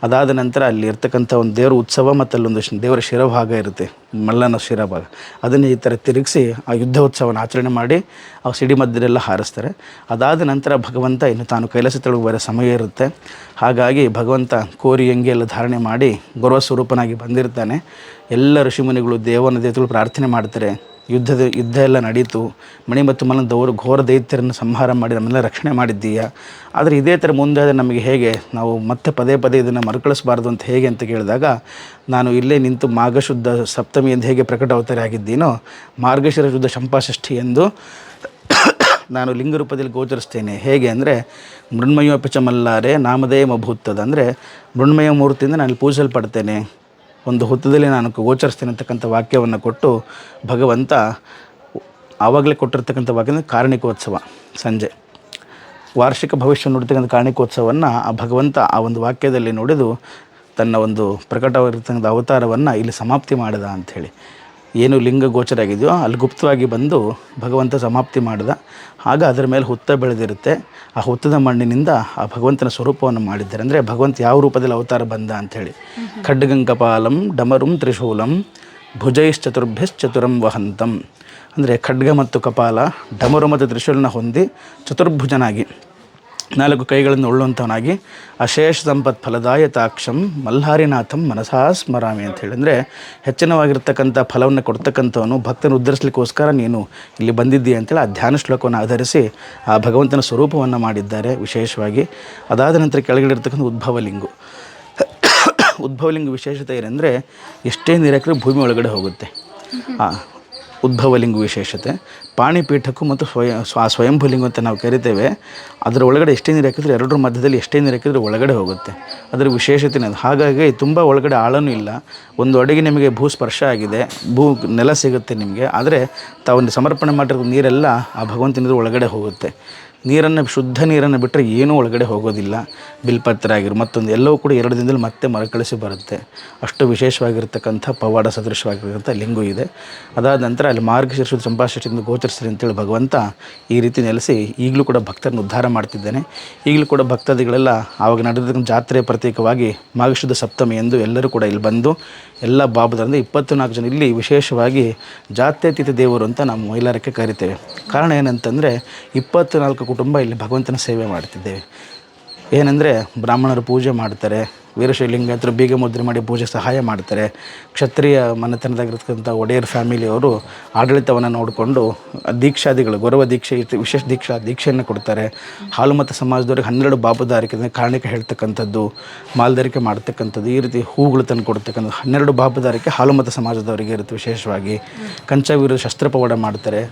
ಅದಾದ ನಂತರ ಅಲ್ಲಿ ಇರ್ತಕ್ಕಂಥ ಒಂದು ದೇವರ ಉತ್ಸವ ಮತ್ತು ಅಲ್ಲೊಂದು ದೇವರ ಶಿರಭಾಗ ಇರುತ್ತೆ, ಮಲ್ಲನ ಶಿರಭಾಗ. ಅದನ್ನು ಈ ಥರ ತಿರುಗಿಸಿ ಆ ಯುದ್ಧ ಉತ್ಸವನ ಆಚರಣೆ ಮಾಡಿ ಆ ಸಿಡಿ ಮಧ್ಯದೆಲ್ಲ ಹಾರಿಸ್ತಾರೆ. ಅದಾದ ನಂತರ ಭಗವಂತ ಇನ್ನು ತಾನು ಕೈಲಾಸ ಬರೋ ಸಮಯ ಇರುತ್ತೆ. ಹಾಗಾಗಿ ಭಗವಂತ ಕೋರಿ ಎಲ್ಲ ಧಾರಣೆ ಮಾಡಿ ಗೌರವ ಸ್ವರೂಪನಾಗಿ ಬಂದಿರ್ತಾನೆ. ಎಲ್ಲ ಋಷಿಮುನಿಗಳು ದೇವನ ದೇವತೆಗಳು ಪ್ರಾರ್ಥನೆ ಮಾಡ್ತಾರೆ. ಯುದ್ಧದ, ಯುದ್ಧ ಎಲ್ಲ ನಡೀತು. ಮಣಿ ಮತ್ತು ಮಲನ ದೌರ ಘೋರ ದೈತ್ಯರನ್ನು ಸಂಹಾರ ಮಾಡಿ ನಮ್ಮೆಲ್ಲ ರಕ್ಷಣೆ ಮಾಡಿದ್ದೀಯಾ? ಆದರೆ ಇದೇ ಥರ ಮುಂದೆ ನಮಗೆ ಹೇಗೆ? ನಾವು ಮತ್ತೆ ಪದೇ ಪದೇ ಇದನ್ನು ಮರುಕಳಿಸಬಾರ್ದು ಅಂತ ಹೇಗೆ ಅಂತ ಕೇಳಿದಾಗ, ನಾನು ಇಲ್ಲೇ ನಿಂತು ಮಾಘಶುದ್ಧ ಸಪ್ತಮಿ ಎಂದು ಹೇಗೆ ಪ್ರಕಟ ಅವತಾರ ಆಗಿದ್ದೀನೋ, ಮಾರ್ಗಶಿರ ಶುದ್ಧ ಶಂಪಾಷಷ್ಠಿ ಎಂದು ನಾನು ಲಿಂಗರೂಪದಲ್ಲಿ ಗೋಚರಿಸ್ತೇನೆ ಹೇಗೆ ಅಂದರೆ ಮೃಣ್ಮಯೋಪಚ ಮಲ್ಲಾರೆ ನಾಮದೇ ಮಭೂತದ ಅಂದರೆ, ಮೃಣ್ಮಯ ಮೂರ್ತಿಯಿಂದ ನಾನು ಪೂಜಿಸಲ್ಪಡ್ತೇನೆ. ಒಂದು ಹೊತ್ತದಲ್ಲಿ ನಾನು ಗೋಚರಿಸ್ತೇನೆ ಅಂತಕ್ಕಂಥ ವಾಕ್ಯವನ್ನು ಕೊಟ್ಟು ಭಗವಂತ ಆವಾಗಲೇ ಕೊಟ್ಟಿರ್ತಕ್ಕಂಥ ವಾಕ್ಯ ಕಾರಣಿಕೋತ್ಸವ ಸಂಜೆ. ವಾರ್ಷಿಕ ಭವಿಷ್ಯ ನೋಡಿರ್ತಕ್ಕಂಥ ಕಾರಣಿಕೋತ್ಸವವನ್ನು ಆ ಭಗವಂತ ಆ ಒಂದು ವಾಕ್ಯದಲ್ಲಿ ನೋಡಿದು ತನ್ನ ಒಂದು ಪ್ರಕಟವಾಗಿರ್ತಕ್ಕಂಥ ಅವತಾರವನ್ನು ಇಲ್ಲಿ ಸಮಾಪ್ತಿ ಮಾಡಿದ ಅಂಥೇಳಿ. ಏನು ಲಿಂಗ ಗೋಚರ ಆಗಿದೆಯೋ ಅಲ್ಲಿ ಗುಪ್ತವಾಗಿ ಬಂದು ಭಗವಂತ ಸಮಾಪ್ತಿ ಮಾಡಿದ. ಆಗ ಅದರ ಮೇಲೆ ಹುತ್ತ ಬೆಳೆದಿರುತ್ತೆ. ಆ ಹುತ್ತದ ಮಣ್ಣಿನಿಂದ ಆ ಭಗವಂತನ ಸ್ವರೂಪವನ್ನು ಮಾಡಿದ್ದಾರೆ. ಅಂದರೆ ಭಗವಂತ ಯಾವ ರೂಪದಲ್ಲಿ ಅವತಾರ ಬಂದ ಅಂಥೇಳಿ. ಖಡ್ಗಂಕಪಾಲಂ ಡಮರುಂ ತ್ರಿಶೂಲಂ ಭುಜೈಶ್ಚತುರ್ಭ್ಯಶ್ಚತುರಂ ವಹಂತಂ. ಅಂದರೆ ಖಡ್ಗ ಮತ್ತು ಕಪಾಲ ಡಮರು ಮತ್ತು ತ್ರಿಶೂಲನ ಹೊಂದಿ ಚತುರ್ಭುಜನಾಗಿ. ನಾಲ್ಕು ಕೈಗಳನ್ನು ಉಳ್ಳುವಂಥವನಾಗಿ ಅಶೇಷ ಸಂಪತ್ ಫಲದಾಯತಾಕ್ಷಂ ಮಲ್ಹಾರಿನಾಥಂ ಮನಸಾ ಸ್ಮರಾಮಿ ಅಂತ ಹೇಳಿದ್ರೆ ಹೆಚ್ಚಿನವಾಗಿರ್ತಕ್ಕಂಥ ಫಲವನ್ನು ಕೊಡ್ತಕ್ಕಂಥವನು ಭಕ್ತನ ಉದ್ಧರಿಸಲಿಕ್ಕೋಸ್ಕರ ನೀನು ಇಲ್ಲಿ ಬಂದಿದ್ದೀಯ ಅಂತೇಳಿ ಆ ಧ್ಯಾನ ಶ್ಲೋಕವನ್ನು ಆಧರಿಸಿ ಆ ಭಗವಂತನ ಸ್ವರೂಪವನ್ನು ಮಾಡಿದ್ದಾರೆ ವಿಶೇಷವಾಗಿ. ಅದಾದ ನಂತರ ಕೆಳಗಡೆ ಇರ್ತಕ್ಕಂಥ ಉದ್ಭವಲಿಂಗು. ಉದ್ಭವಲಿಂಗ ವಿಶೇಷತೆ ಏನಂದರೆ ಎಷ್ಟೇ ನೀರಾಕಿದ್ರೆ ಭೂಮಿ ಒಳಗಡೆ ಹೋಗುತ್ತೆ. ಆ ಉದ್ಭವಲಿಂಗ ವಿಶೇಷತೆ. ಪಾಣಿಪೀಠಕ್ಕೂ ಮತ್ತು ಸ್ವಯಂ, ಸ್ವ ಸ್ವಯಂಭುಲಿಂಗ ಅಂತ ನಾವು ಕರಿತೇವೆ. ಅದರ ಒಳಗಡೆ ಎಷ್ಟೇ ನೀರು ಹಾಕಿದ್ರೆ ಎರಡರ ಮಧ್ಯದಲ್ಲಿ ಎಷ್ಟೇ ನೀರು ಹಾಕಿದ್ರೆ ಒಳಗಡೆ ಹೋಗುತ್ತೆ. ಅದರ ವಿಶೇಷತೆನೇ ಅದು. ಹಾಗಾಗಿ ತುಂಬ ಒಳಗಡೆ ಆಳನೂ ಇಲ್ಲ. ಒಂದು ಅಡುಗೆ ನಿಮಗೆ ಭೂ ಸ್ಪರ್ಶ ಆಗಿದೆ. ಭೂ ನೆಲ ಸಿಗುತ್ತೆ ನಿಮಗೆ. ಆದರೆ ತಾವು ಸಮರ್ಪಣೆ ಮಾಡಿರೋ ನೀರೆಲ್ಲ ಆ ಭಗವಂತನಿಂದ ಒಳಗಡೆ ಹೋಗುತ್ತೆ. ನೀರನ್ನು ಶುದ್ಧ ನೀರನ್ನು ಬಿಟ್ಟರೆ ಏನೂ ಒಳಗಡೆ ಹೋಗೋದಿಲ್ಲ. ಬಿಲ್ಪತ್ರ ಆಗಿರು ಮತ್ತೊಂದು ಎಲ್ಲವೂ ಕೂಡ ಎರಡು ದಿನದಲ್ಲಿ ಮತ್ತೆ ಮರಕಳಿಸಿ ಬರುತ್ತೆ. ಅಷ್ಟು ವಿಶೇಷವಾಗಿರ್ತಕ್ಕಂಥ ಪವಾಡ ಸದೃಶವಾಗಿರ್ತಕ್ಕಂಥ ಲಿಂಗು ಇದೆ. ಅದಾದ ನಂತರ ಅಲ್ಲಿ ಮಾರ್ಗಶೀರ್ಷ ಸಂಭಾಷಿಸಿಂದ ಗೋಚರಿಸ್ರಿ ಅಂತೇಳಿ ಭಗವಂತ ಈ ರೀತಿ ನೆಲೆಸಿ ಈಗಲೂ ಕೂಡ ಭಕ್ತರನ್ನು ಉದ್ಧಾರ ಮಾಡ್ತಿದ್ದಾನೆ. ಈಗಲೂ ಕೂಡ ಭಕ್ತಾದಿಗಳೆಲ್ಲ ಆವಾಗ ನಡೆದ ಜಾತ್ರೆಯ ಪ್ರತೀಕವಾಗಿ ಮಾಘಶುದ್ಧ ಸಪ್ತಮಿ ಎಂದು ಎಲ್ಲರೂ ಕೂಡ ಇಲ್ಲಿ ಬಂದು ಎಲ್ಲ ಬಾಬುದರಿಂದ ಇಪ್ಪತ್ತು ನಾಲ್ಕು ಜನ ಇಲ್ಲಿ ವಿಶೇಷವಾಗಿ ಜಾತ್ಯತೀತ ದೇವರು ಅಂತ ನಾವು ಮೈಲಾರಕ್ಕೆ ಕರಿತೇವೆ. ಕಾರಣ ಏನಂತಂದರೆ ಇಪ್ಪತ್ತು ನಾಲ್ಕು ಕುಟುಂಬ ಇಲ್ಲಿ ಭಗವಂತನ ಸೇವೆ ಮಾಡ್ತಿದ್ದೇವೆ. ಏನಂದರೆ ಬ್ರಾಹ್ಮಣರು ಪೂಜೆ ಮಾಡ್ತಾರೆ ವೀರಶೈಲಿಂಗ ಹತ್ರ ಬೀಗ ಮುದ್ರೆ ಮಾಡಿ ಪೂಜೆ ಸಹಾಯ ಮಾಡ್ತಾರೆ. ಕ್ಷತ್ರಿಯ ಮನೆತನದಾಗಿರ್ತಕ್ಕಂಥ ಒಡೆಯರ್ ಫ್ಯಾಮಿಲಿಯವರು ಆಡಳಿತವನ್ನು ನೋಡಿಕೊಂಡು ದೀಕ್ಷಾದಿಗಳು, ಗೌರವ ದೀಕ್ಷೆ ವಿಶೇಷ ದೀಕ್ಷಾ, ದೀಕ್ಷೆಯನ್ನು ಕೊಡ್ತಾರೆ. ಹಾಲುಮತ ಸಮಾಜದವ್ರಿಗೆ ಹನ್ನೆರಡು ಬಾಬುದಾರಿಕೆ ಕಾರಣಕ್ಕೆ ಕಾರಣಿಕ ಹೇಳ್ತಕ್ಕಂಥದ್ದು, ಮಾಲ್ದಾರಿಕೆ ಮಾಡ್ತಕ್ಕಂಥದ್ದು, ಈ ರೀತಿ ಹೂಗಳು ತಂದು ಕೊಡ್ತಕ್ಕಂಥದ್ದು, ಹನ್ನೆರಡು ಬಾಬುದಾರಿಕೆ ಹಾಲುಮತ ಸಮಾಜದವರಿಗೆ ಇರುತ್ತೆ ವಿಶೇಷವಾಗಿ. ಕಂಚವೀರು ಶಸ್ತ್ರ ಪವಾಡ ಮಾಡ್ತಾರೆ.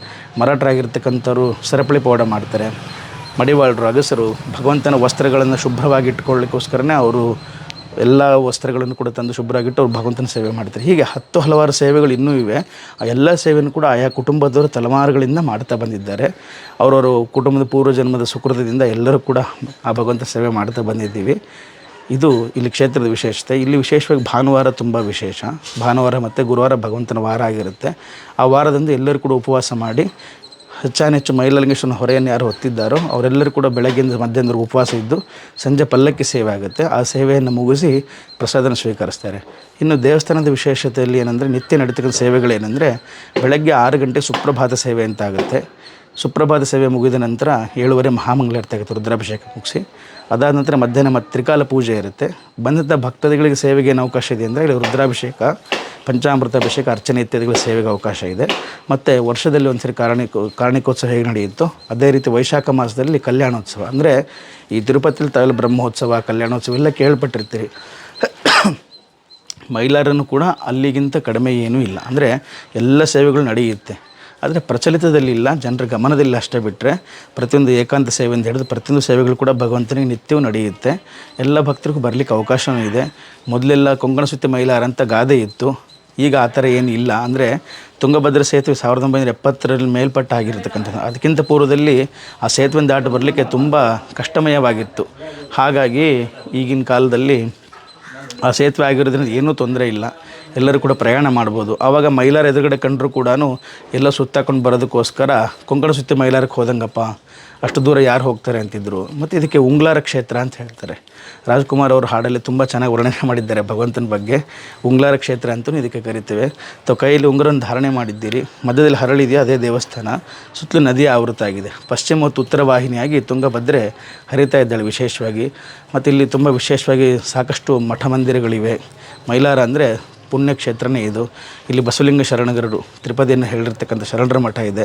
ಮರಾಠರಾಗಿರ್ತಕ್ಕಂಥವ್ರು ಸರಪಳಿ ಪವಾಡ ಮಾಡ್ತಾರೆ. ಮಡಿವಾಳರು, ಅಗಸರು, ಭಗವಂತನ ವಸ್ತ್ರಗಳನ್ನು ಶುಭ್ರವಾಗಿ ಇಟ್ಕೊಳ್ಳಿಕ್ಕೋಸ್ಕರನೇ ಅವರು ಎಲ್ಲ ವಸ್ತ್ರಗಳನ್ನು ಕೂಡ ತಂದು ಶುಭ್ರಾಗಿಟ್ಟು ಅವ್ರು ಭಗವಂತನ ಸೇವೆ ಮಾಡ್ತಾರೆ. ಹೀಗೆ ಹತ್ತು ಹಲವಾರು ಸೇವೆಗಳು ಇನ್ನೂ ಇವೆ. ಆ ಎಲ್ಲ ಸೇವೆಯನ್ನು ಕೂಡ ಆಯಾ ಕುಟುಂಬದವರು ತಲೆಮಾರುಗಳಿಂದ ಮಾಡ್ತಾ ಬಂದಿದ್ದಾರೆ. ಅವರವರು ಕುಟುಂಬದ ಪೂರ್ವಜನ್ಮದ ಸುಕೃತದಿಂದ ಎಲ್ಲರೂ ಕೂಡ ಆ ಭಗವಂತ ಸೇವೆ ಮಾಡ್ತಾ ಬಂದಿದ್ದೀವಿ. ಇದು ಇಲ್ಲಿ ಕ್ಷೇತ್ರದ ವಿಶೇಷತೆ. ಇಲ್ಲಿ ವಿಶೇಷವಾಗಿ ಭಾನುವಾರ ತುಂಬ ವಿಶೇಷ. ಭಾನುವಾರ ಮತ್ತು ಗುರುವಾರ ಭಗವಂತನ ವಾರ ಆಗಿರುತ್ತೆ. ಆ ವಾರದಂದು ಎಲ್ಲರೂ ಕೂಡ ಉಪವಾಸ ಮಾಡಿ ಹೆಚ್ಚಾನೆಚ್ಚು ಮೈಲಲಿಂಗೇಶ್ವರನ ಹೊರೆಯನ್ನು ಯಾರು ಹೊತ್ತಿದ್ದಾರೋ ಅವರೆಲ್ಲರೂ ಕೂಡ ಬೆಳಗ್ಗೆಯಿಂದ ಮಧ್ಯಾಹ್ನದವರೆಗೂ ಉಪವಾಸ ಇದ್ದು ಸಂಜೆ ಪಲ್ಲಕ್ಕಿ ಸೇವೆ ಆಗುತ್ತೆ. ಆ ಸೇವೆಯನ್ನು ಮುಗಿಸಿ ಪ್ರಸಾದನ ಸ್ವೀಕರಿಸ್ತಾರೆ. ಇನ್ನು ದೇವಸ್ಥಾನದ ವಿಶೇಷತೆಯಲ್ಲಿ ಏನಂದರೆ ನಿತ್ಯ ನಡೀತಕ್ಕಂಥ ಸೇವೆಗಳೇನೆಂದರೆ ಬೆಳಗ್ಗೆ ಆರು ಗಂಟೆ ಸುಪ್ರಭಾತ ಸೇವೆ ಅಂತ ಆಗುತ್ತೆ. ಸುಪ್ರಭಾತ ಸೇವೆ ಮುಗಿದ ನಂತರ ಏಳುವರೆ ಮಹಾಮಂಗಳಾರತಿ ಆಗುತ್ತೆ ರುದ್ರಾಭಿಷೇಕ ಮುಗಿಸಿ. ಅದಾದ ನಂತರ ಮಧ್ಯಾಹ್ನ ಮತ್ತೆ ತ್ರಿಕಾಲ ಪೂಜೆ ಇರುತ್ತೆ. ಬಂದಂಥ ಭಕ್ತಾದಿಗಳಿಗೆ ಸೇವೆಗೆ ಏನು ಅವಕಾಶ ಇದೆ ಅಂದರೆ ಇಲ್ಲಿ ರುದ್ರಾಭಿಷೇಕ ಪಂಚಾಮೃತ, ಅಭಿಷೇಕ, ಅರ್ಚನೆ ಇತ್ಯಾದಿಗಳ ಸೇವೆಗೆ ಅವಕಾಶ ಇದೆ. ಮತ್ತು ವರ್ಷದಲ್ಲಿ ಒಂದ್ಸರಿ ಕಾರಣಿಕೋ ಕಾರಣಿಕೋತ್ಸವ ಹೇಗೆ ನಡೆಯುತ್ತೋ ಅದೇ ರೀತಿ ವೈಶಾಖ ಮಾಸದಲ್ಲಿ ಕಲ್ಯಾಣೋತ್ಸವ. ಅಂದರೆ ಈ ತಿರುಪತಿಲಿ ತಾವೆಲ್ಲ ಬ್ರಹ್ಮೋತ್ಸವ, ಕಲ್ಯಾಣೋತ್ಸವ ಎಲ್ಲ ಕೇಳ್ಪಟ್ಟಿರ್ತೀರಿ. ಮೈಲಾರನ್ನು ಕೂಡ ಅಲ್ಲಿಗಿಂತ ಕಡಿಮೆ ಏನೂ ಇಲ್ಲ. ಅಂದರೆ ಎಲ್ಲ ಸೇವೆಗಳು ನಡೆಯುತ್ತೆ. ಆದರೆ ಪ್ರಚಲಿತದಲ್ಲಿಲ್ಲ ಜನರ ಗಮನದಲ್ಲಿ ಅಷ್ಟೇ ಬಿಟ್ಟರೆ ಪ್ರತಿಯೊಂದು ಏಕಾಂತ ಸೇವೆ ಅಂತ ಹೇಳಿದ್ರೆ ಪ್ರತಿಯೊಂದು ಸೇವೆಗಳು ಕೂಡ ಭಗವಂತನಿಗೆ ನಿತ್ಯವೂ ನಡೆಯುತ್ತೆ. ಎಲ್ಲ ಭಕ್ತರಿಗೂ ಬರಲಿಕ್ಕೆ ಅವಕಾಶವೂ ಇದೆ. ಮೊದಲೆಲ್ಲ ಕೊಂಕಣ ಸುತ್ತಿ ಮೈಲಾರ ಗಾದೆ ಇತ್ತು. ಈಗ ಆ ಥರ ಏನು ಇಲ್ಲ. ಅಂದರೆ ತುಂಗಭದ್ರ ಸೇತುವೆ ಸಾವಿರದ ಒಂಬೈನೂರ ಎಪ್ಪತ್ತರಲ್ಲಿ ಮೇಲ್ಪಟ್ಟ ಆಗಿರತಕ್ಕಂಥದ್ದು ಅದಕ್ಕಿಂತ ಪೂರ್ವದಲ್ಲಿ ಆ ಸೇತುವೆ ದಾಟು ಬರಲಿಕ್ಕೆ ತುಂಬ ಕಷ್ಟಮಯವಾಗಿತ್ತು. ಹಾಗಾಗಿ ಈಗಿನ ಕಾಲದಲ್ಲಿ ಆ ಸೇತುವೆ ಆಗಿರೋದ್ರಿಂದ ಏನೂ ತೊಂದರೆ ಇಲ್ಲ. ಎಲ್ಲರೂ ಕೂಡ ಪ್ರಯಾಣ ಮಾಡ್ಬೋದು. ಆವಾಗ ಮೈಲಾರ ಎದುರುಗಡೆ ಕಂಡರೂ ಕೂಡ ಎಲ್ಲ ಸುತ್ತಾಕೊಂಡು ಬರೋದಕ್ಕೋಸ್ಕರ ಕೊಂಕಣ ಸುತ್ತಿ ಮೈಲಾರಕ್ಕೆ ಹೋದಂಗಪ್ಪ, ಅಷ್ಟು ದೂರ ಯಾರು ಹೋಗ್ತಾರೆ ಅಂತಿದ್ರು. ಮತ್ತು ಇದಕ್ಕೆ ಉಂಗ್ಲಾರ ಕ್ಷೇತ್ರ ಅಂತ ಹೇಳ್ತಾರೆ. ರಾಜ್ಕುಮಾರ್ ಅವರು ಹಾಡಲ್ಲಿ ತುಂಬ ಚೆನ್ನಾಗಿ ವರ್ಣನೆ ಮಾಡಿದ್ದಾರೆ ಭಗವಂತನ ಬಗ್ಗೆ. ಉಂಗ್ಲಾರ ಕ್ಷೇತ್ರ ಅಂತಲೂ ಇದಕ್ಕೆ ಕರಿತೇವೆ. ತೊ ಕೈಯಲ್ಲಿ ಉಂಗುರನ್ನು ಧಾರಣೆ ಮಾಡಿದ್ದೀರಿ. ಮಧ್ಯದಲ್ಲಿ ಹರಳಿದೆಯಾ? ಅದೇ ದೇವಸ್ಥಾನ. ಸುತ್ತಲೂ ನದಿ ಆವೃತ ಆಗಿದೆ. ಪಶ್ಚಿಮ ಮತ್ತು ಉತ್ತರ ವಾಹಿನಿಯಾಗಿ ತುಂಗಭದ್ರೆ ಹರಿತಾ ಇದ್ದಾಳೆ ವಿಶೇಷವಾಗಿ. ಮತ್ತು ಇಲ್ಲಿ ತುಂಬ ವಿಶೇಷವಾಗಿ ಸಾಕಷ್ಟು ಮಠ ಮಂದಿರಗಳಿವೆ ಮೈಲಾರ ಅಂದರೆ ಪುಣ್ಯಕ್ಷೇತ್ರನೇ ಇದು. ಇಲ್ಲಿ ಬಸವಲಿಂಗ ಶರಣಗರರು ತ್ರಿಪದಿಯನ್ನು ಹೇಳಿರ್ತಕ್ಕಂಥ ಶರಣರ ಮಠ ಇದೆ.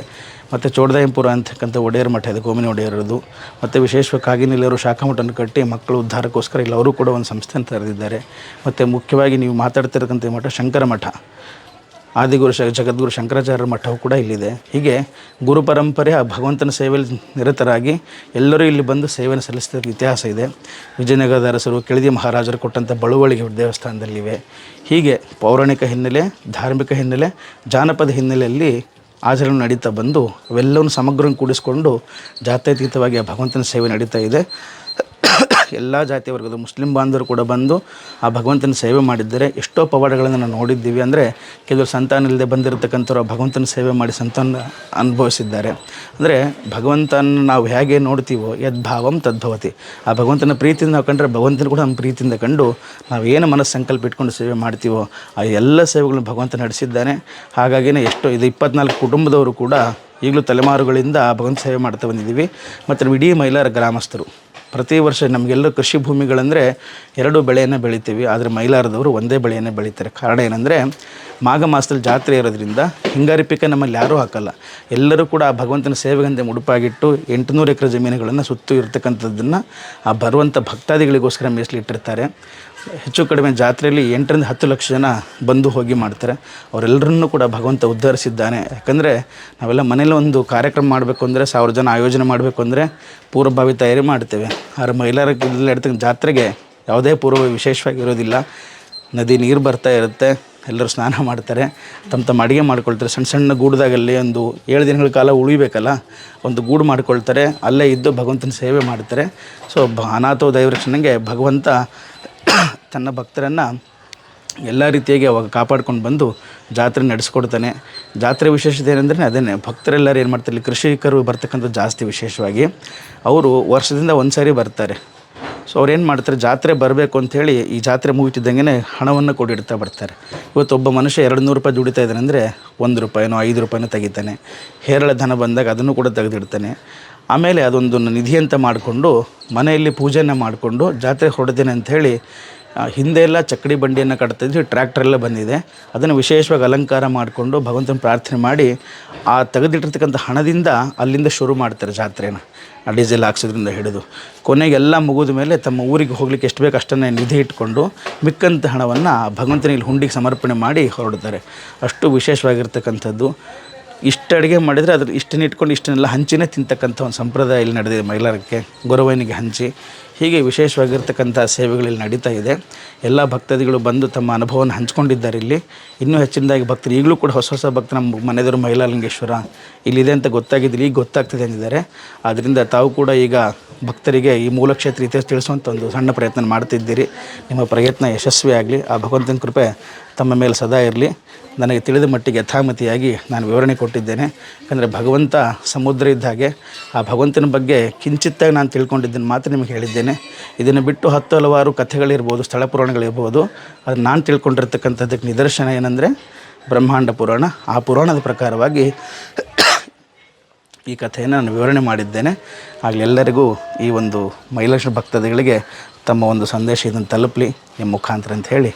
ಮತ್ತು ಚೋಡದಾಯಂಪುರ ಅಂತಕ್ಕಂಥ ಒಡೆಯರ ಮಠ ಇದೆ ಗೋಮಿನ ಒಡೆಯರದು ಮತ್ತು ವಿಶೇಷವಾಗಿ ಕಾಗಿನೆಲ್ಲರೂ ಶಾಖಾ ಮಠವನ್ನು ಕಟ್ಟಿ ಮಕ್ಕಳು ಉದ್ಧಾರಕ್ಕೋಸ್ಕರ ಇಲ್ಲಿ ಅವರು ಕೂಡ ಒಂದು ಸಂಸ್ಥೆಯನ್ನು ತೆರೆದಿದ್ದಾರೆ. ಮತ್ತು ಮುಖ್ಯವಾಗಿ ನೀವು ಮಾತಾಡ್ತಿರ್ತಕ್ಕಂಥ ಮಠ ಶಂಕರ ಮಠ. ಆದಿಗುರು ಶ ಜಗದ್ಗುರು ಶಂಕರಾಚಾರ್ಯರ ಮಠವು ಕೂಡ ಇಲ್ಲಿದೆ. ಹೀಗೆ ಗುರು ಪರಂಪರೆ ಆ ಭಗವಂತನ ಸೇವೆಯಲ್ಲಿ ನಿರತರಾಗಿ ಎಲ್ಲರೂ ಇಲ್ಲಿ ಬಂದು ಸೇವೆಯನ್ನು ಸಲ್ಲಿಸಿದ ಇತಿಹಾಸ ಇದೆ. ವಿಜಯನಗರದ ಅರಸರು ಕೆಳದಿ ಮಹಾರಾಜರು ಕೊಟ್ಟಂಥ ಬಳುವಳಿಗೆ ದೇವಸ್ಥಾನದಲ್ಲಿವೆ. ಹೀಗೆ ಪೌರಾಣಿಕ ಹಿನ್ನೆಲೆ, ಧಾರ್ಮಿಕ ಹಿನ್ನೆಲೆ, ಜಾನಪದ ಹಿನ್ನೆಲೆಯಲ್ಲಿ ಆಚರಣೆ ನಡೀತಾ ಬಂದು ಅವೆಲ್ಲವನ್ನು ಸಮಗ್ರ ಕೂಡಿಸಿಕೊಂಡು ಜಾತ್ಯತೀತವಾಗಿ ಆ ಭಗವಂತನ ಸೇವೆ ನಡೀತಾ ಇದೆ. ಎಲ್ಲ ಜಾತಿ ವರ್ಗದ ಮುಸ್ಲಿಂ ಬಾಂಧವರು ಕೂಡ ಬಂದು ಆ ಭಗವಂತನ ಸೇವೆ ಮಾಡಿದ್ದರೆ ಎಷ್ಟೋ ಪವಾಡಗಳನ್ನು ನಾವು ನೋಡಿದ್ದೀವಿ. ಅಂದರೆ ಕೆಲವರು ಸಂತಾನ ಇಲ್ಲದೆ ಬಂದಿರತಕ್ಕಂಥವ್ರು ಭಗವಂತನ ಸೇವೆ ಮಾಡಿ ಸಂತಾನ ಅನುಭವಿಸಿದ್ದಾರೆ. ಅಂದರೆ ಭಗವಂತನ ನಾವು ಹೇಗೆ ನೋಡ್ತೀವೋ ಯದ್ಭಾವಂ ತದ್ಭವತಿ ಆ ಭಗವಂತನ ಪ್ರೀತಿಯಿಂದ ನಾವು ಕಂಡ್ರೆ ಭಗವಂತನ ಕೂಡ ನಮ್ಮ ಪ್ರೀತಿಯಿಂದ ಕಂಡು ನಾವು ಏನು ಮನಸ್ಸು ಸಂಕಲ್ಪ ಇಟ್ಕೊಂಡು ಸೇವೆ ಮಾಡ್ತೀವೋ, ಆ ಎಲ್ಲ ಸೇವೆಗಳನ್ನು ಭಗವಂತ ನಡೆಸಿದ್ದಾನೆ. ಹಾಗಾಗಿನೇ ಎಷ್ಟೋ, ಇದು ಇಪ್ಪತ್ನಾಲ್ಕು ಕುಟುಂಬದವರು ಕೂಡ ಈಗಲೂ ತಲೆಮಾರುಗಳಿಂದ ಭಗವಂತ ಸೇವೆ ಮಾಡ್ತಾ ಬಂದಿದ್ದೀವಿ. ಮತ್ತು ಇಡೀ ಮೈಲಾರ ಗ್ರಾಮಸ್ಥರು. ಪ್ರತಿ ವರ್ಷ ನಮಗೆಲ್ಲ ಕೃಷಿ ಭೂಮಿಗಳಂದರೆ ಎರಡು ಬೆಳೆಯನ್ನು ಬೆಳಿತೀವಿ, ಆದರೆ ಮೈಲಾರದವರು ಒಂದೇ ಬೆಳೆಯನ್ನು ಬೆಳೀತಾರೆ. ಕಾರಣ ಏನಂದರೆ ಮಾಘ ಮಾಸದಲ್ಲಿ ಜಾತ್ರೆ ಇರೋದ್ರಿಂದ ಹಿಂಗಾರಿ ಪಿಕ ನಮ್ಮಲ್ಲಿ ಯಾರೂ ಹಾಕಲ್ಲ. ಎಲ್ಲರೂ ಕೂಡ ಆ ಭಗವಂತನ ಸೇವೆಗಂತೆ ಮುಡುಪಾಗಿಟ್ಟು ಎಂಟುನೂರು ಎಕರೆ ಜಮೀನುಗಳನ್ನು ಸುತ್ತು ಇರತಕ್ಕಂಥದ್ದನ್ನು ಆ ಬರುವಂಥ ಭಕ್ತಾದಿಗಳಿಗೋಸ್ಕರ ಮೀಸಲಿಟ್ಟಿರ್ತಾರೆ ಹೆಚ್ಚು ಕಡಿಮೆ ಜಾತ್ರೆಯಲ್ಲಿ ಎಂಟರಿಂದ ಹತ್ತು ಲಕ್ಷ ಜನ ಬಂದು ಹೋಗಿ ಮಾಡ್ತಾರೆ. ಅವರೆಲ್ಲರನ್ನೂ ಕೂಡ ಭಗವಂತ ಉದ್ಧರಿಸಿದ್ದಾನೆ. ಯಾಕಂದರೆ ನಾವೆಲ್ಲ ಮನೇಲಿ ಒಂದು ಕಾರ್ಯಕ್ರಮ ಮಾಡಬೇಕು ಅಂದರೆ, ಸಾವಿರ ಜನ ಆಯೋಜನೆ ಮಾಡಬೇಕು ಅಂದರೆ ಪೂರ್ವಭಾವಿ ತಯಾರಿ ಮಾಡ್ತೇವೆ. ಆದರೆ ಮಹಿಳೆಯರ ಜಾತ್ರೆಗೆ ಯಾವುದೇ ಪೂರ್ವ ವಿಶೇಷವಾಗಿರೋದಿಲ್ಲ. ನದಿ ನೀರು ಬರ್ತಾ ಇರುತ್ತೆ, ಎಲ್ಲರೂ ಸ್ನಾನ ಮಾಡ್ತಾರೆ, ತಮ್ಮ ತಮ್ಮ ಅಡುಗೆ ಮಾಡ್ಕೊಳ್ತಾರೆ. ಸಣ್ಣ ಸಣ್ಣ ಗೂಡ್ದಾಗಲ್ಲಿ ಒಂದು ಏಳು ದಿನಗಳ ಕಾಲ ಉಳಿಬೇಕಲ್ಲ, ಒಂದು ಗೂಡು ಮಾಡ್ಕೊಳ್ತಾರೆ, ಅಲ್ಲೇ ಇದ್ದು ಭಗವಂತನ ಸೇವೆ ಮಾಡ್ತಾರೆ. ಸೊ ಅನಾಥೋ ದೈವರಕ್ಷಣೆಗೆ ಭಗವಂತ ತನ್ನ ಭಕ್ತರನ್ನು ಎಲ್ಲ ರೀತಿಯಾಗಿ ಅವಾಗ ಕಾಪಾಡ್ಕೊಂಡು ಬಂದು ಜಾತ್ರೆ ನಡೆಸ್ಕೊಡ್ತಾನೆ. ಜಾತ್ರೆ ವಿಶೇಷತೆ ಏನಂದ್ರೆ ಅದೇನೆ ಭಕ್ತರೆಲ್ಲರೂ ಏನು ಮಾಡ್ತಾರೆ ಕೃಷಿಕರು ಬರ್ತಕ್ಕಂಥ ಜಾಸ್ತಿ ವಿಶೇಷವಾಗಿ. ಅವರು ವರ್ಷದಿಂದ ಒಂದು ಸಾರಿ ಬರ್ತಾರೆ. ಸೊ ಅವ್ರು ಏನು ಮಾಡ್ತಾರೆ, ಜಾತ್ರೆ ಬರಬೇಕು ಅಂಥೇಳಿ ಈ ಜಾತ್ರೆ ಮುಗಿತಿದ್ದಂಗೆ ಹಣವನ್ನು ಕೊಡಿಡ್ತಾ ಬರ್ತಾರೆ. ಇವತ್ತು ಒಬ್ಬ ಮನುಷ್ಯ ಎರಡು ನೂರು ರೂಪಾಯಿ ದುಡಿತಾ ಇದ್ದಾನೆ ಅಂದರೆ ಒಂದು ರೂಪಾಯಿನೋ, ಐದು ರೂಪಾಯಿನೋ ತೆಗಿತಾನೆ. ಹೇರಳ ಧನ ಬಂದಾಗ ಅದನ್ನು ಕೂಡ ತೆಗೆದಿಡ್ತಾನೆ. ಆಮೇಲೆ ಅದೊಂದು ನಿಧಿ ಅಂತ ಮಾಡಿಕೊಂಡು ಮನೆಯಲ್ಲಿ ಪೂಜೆನ ಮಾಡಿಕೊಂಡು ಜಾತ್ರೆ ಹೊಡೆದೇನೆ ಅಂಥೇಳಿ ಹಿಂದೆ ಎಲ್ಲ ಚಕ್ಕಡಿ ಬಂಡಿಯನ್ನು ಕಟ್ತಿದ್ವಿ ಟ್ರ್ಯಾಕ್ಟರ್ ಎಲ್ಲ ಬಂದಿದೆ. ಅದನ್ನು ವಿಶೇಷವಾಗಿ ಅಲಂಕಾರ ಮಾಡಿಕೊಂಡು ಭಗವಂತನ ಪ್ರಾರ್ಥನೆ ಮಾಡಿ ಆ ತೆಗೆದಿಟ್ಟಿರ್ತಕ್ಕಂಥ ಹಣದಿಂದ ಅಲ್ಲಿಂದ ಶುರು ಮಾಡ್ತಾರೆ ಜಾತ್ರೆನ. ಡೀಸೆಲ್ ಹಾಕ್ಸೋದ್ರಿಂದ ಹಿಡಿದು. ಕೊನೆಗೆ ಎಲ್ಲ ಮುಗಿದ ಮೇಲೆ ತಮ್ಮ ಊರಿಗೆ ಹೋಗ್ಲಿಕ್ಕೆ ಎಷ್ಟು ಬೇಕು ಅಷ್ಟನ್ನೇ ನಿಧಿ ಇಟ್ಕೊಂಡು ಮಿಕ್ಕಂಥ ಹಣವನ್ನು ಭಗವಂತನಿಗೆ ಹುಂಡಿಗೆ ಸಮರ್ಪಣೆ ಮಾಡಿ ಹೊರಡ್ತಾರೆ. ಅಷ್ಟು ವಿಶೇಷವಾಗಿರ್ತಕ್ಕಂಥದ್ದು. ಇಷ್ಟು ಅಡುಗೆ ಮಾಡಿದರೆ ಅದ್ರ ಇಷ್ಟನ್ನ ಇಟ್ಕೊಂಡು ಇಷ್ಟನ್ನೆಲ್ಲ ಹಂಚಿನೇ ತಿಂತಕ್ಕಂಥ ಒಂದು ಸಂಪ್ರದಾಯ ಇಲ್ಲಿ ನಡೆದಿದೆ ಮೈಲಾರಕ್ಕೆ ಗೊರವನಿಗೆ ಹಂಚಿ. ಹೀಗೆ ವಿಶೇಷವಾಗಿರ್ತಕ್ಕಂಥ ಸೇವೆಗಳಲ್ಲಿ ನಡೀತಾ ಇದೆ. ಎಲ್ಲ ಭಕ್ತಾದಿಗಳು ಬಂದು ತಮ್ಮ ಅನುಭವವನ್ನು ಹಂಚ್ಕೊಂಡಿದ್ದಾರೆ ಇಲ್ಲಿ. ಇನ್ನೂ ಹೆಚ್ಚಿನದಾಗಿ ಭಕ್ತರು ಈಗಲೂ ಕೂಡ ಹೊಸ ಹೊಸ ಭಕ್ತರು ನಮ್ಮ ಮನೆದರು ಮೈಲಾಲಿಂಗೇಶ್ವರ ಇಲ್ಲಿದೆ ಅಂತ ಗೊತ್ತಾಗಿದ್ದಿಲ್ಲ ಈಗ ಗೊತ್ತಾಗ್ತದೆ ಅಂದಿದ್ದಾರೆ. ಆದ್ದರಿಂದ ತಾವು ಕೂಡ ಈಗ ಭಕ್ತರಿಗೆ ಈ ಮೂಲ ಕ್ಷೇತ್ರ ಇತಿಹಾಸ ತಿಳಿಸುವಂಥ ಒಂದು ಸಣ್ಣ ಪ್ರಯತ್ನ ಮಾಡ್ತಿದ್ದೀರಿ. ನಿಮ್ಮ ಪ್ರಯತ್ನ ಯಶಸ್ವಿ ಆಗಲಿ, ಆ ಭಗವಂತನ ಕೃಪೆ ತಮ್ಮ ಮೇಲೆ ಸದಾ ಇರಲಿ. ನನಗೆ ತಿಳಿದ ಮಟ್ಟಿಗೆ ಯಥಾಮತಿಯಾಗಿ ನಾನು ವಿವರಣೆ ಕೊಟ್ಟಿದ್ದೇನೆ. ಯಾಕಂದರೆ ಭಗವಂತ ಸಮುದ್ರ ಇದ್ದ ಹಾಗೆ, ಆ ಭಗವಂತನ ಬಗ್ಗೆ ಕಿಂಚಿತ್ತಾಗಿ ನಾನು ತಿಳ್ಕೊಂಡಿದ್ದನ್ನು ಮಾತ್ರ ನಿಮಗೆ ಹೇಳಿದ್ದೇನೆ. ಇದನ್ನು ಬಿಟ್ಟು ಹತ್ತು ಹಲವಾರು ಕಥೆಗಳಿರ್ಬೋದು, ಸ್ಥಳ ಪುರಾಣಗಳಿರ್ಬೋದು. ಅದು ನಾನು ತಿಳ್ಕೊಂಡಿರ್ತಕ್ಕಂಥದ್ದಕ್ಕೆ ನಿದರ್ಶನ ಏನಂದರೆ ಬ್ರಹ್ಮಾಂಡ ಪುರಾಣ. ಆ ಪುರಾಣದ ಪ್ರಕಾರವಾಗಿ ಈ ಕಥೆಯನ್ನು ನಾನು ವಿವರಣೆ ಮಾಡಿದ್ದೇನೆ. ಹಾಗೆ ಎಲ್ಲರಿಗೂ ಈ ಒಂದು ಮೈಲೇಶ್ವರ ಭಕ್ತಾದಿಗಳಿಗೆ ತಮ್ಮ ಒಂದು ಸಂದೇಶ ಇದನ್ನು ತಲುಪಲಿ ನಿಮ್ಮ ಮುಖಾಂತರ ಅಂತ ಹೇಳಿ.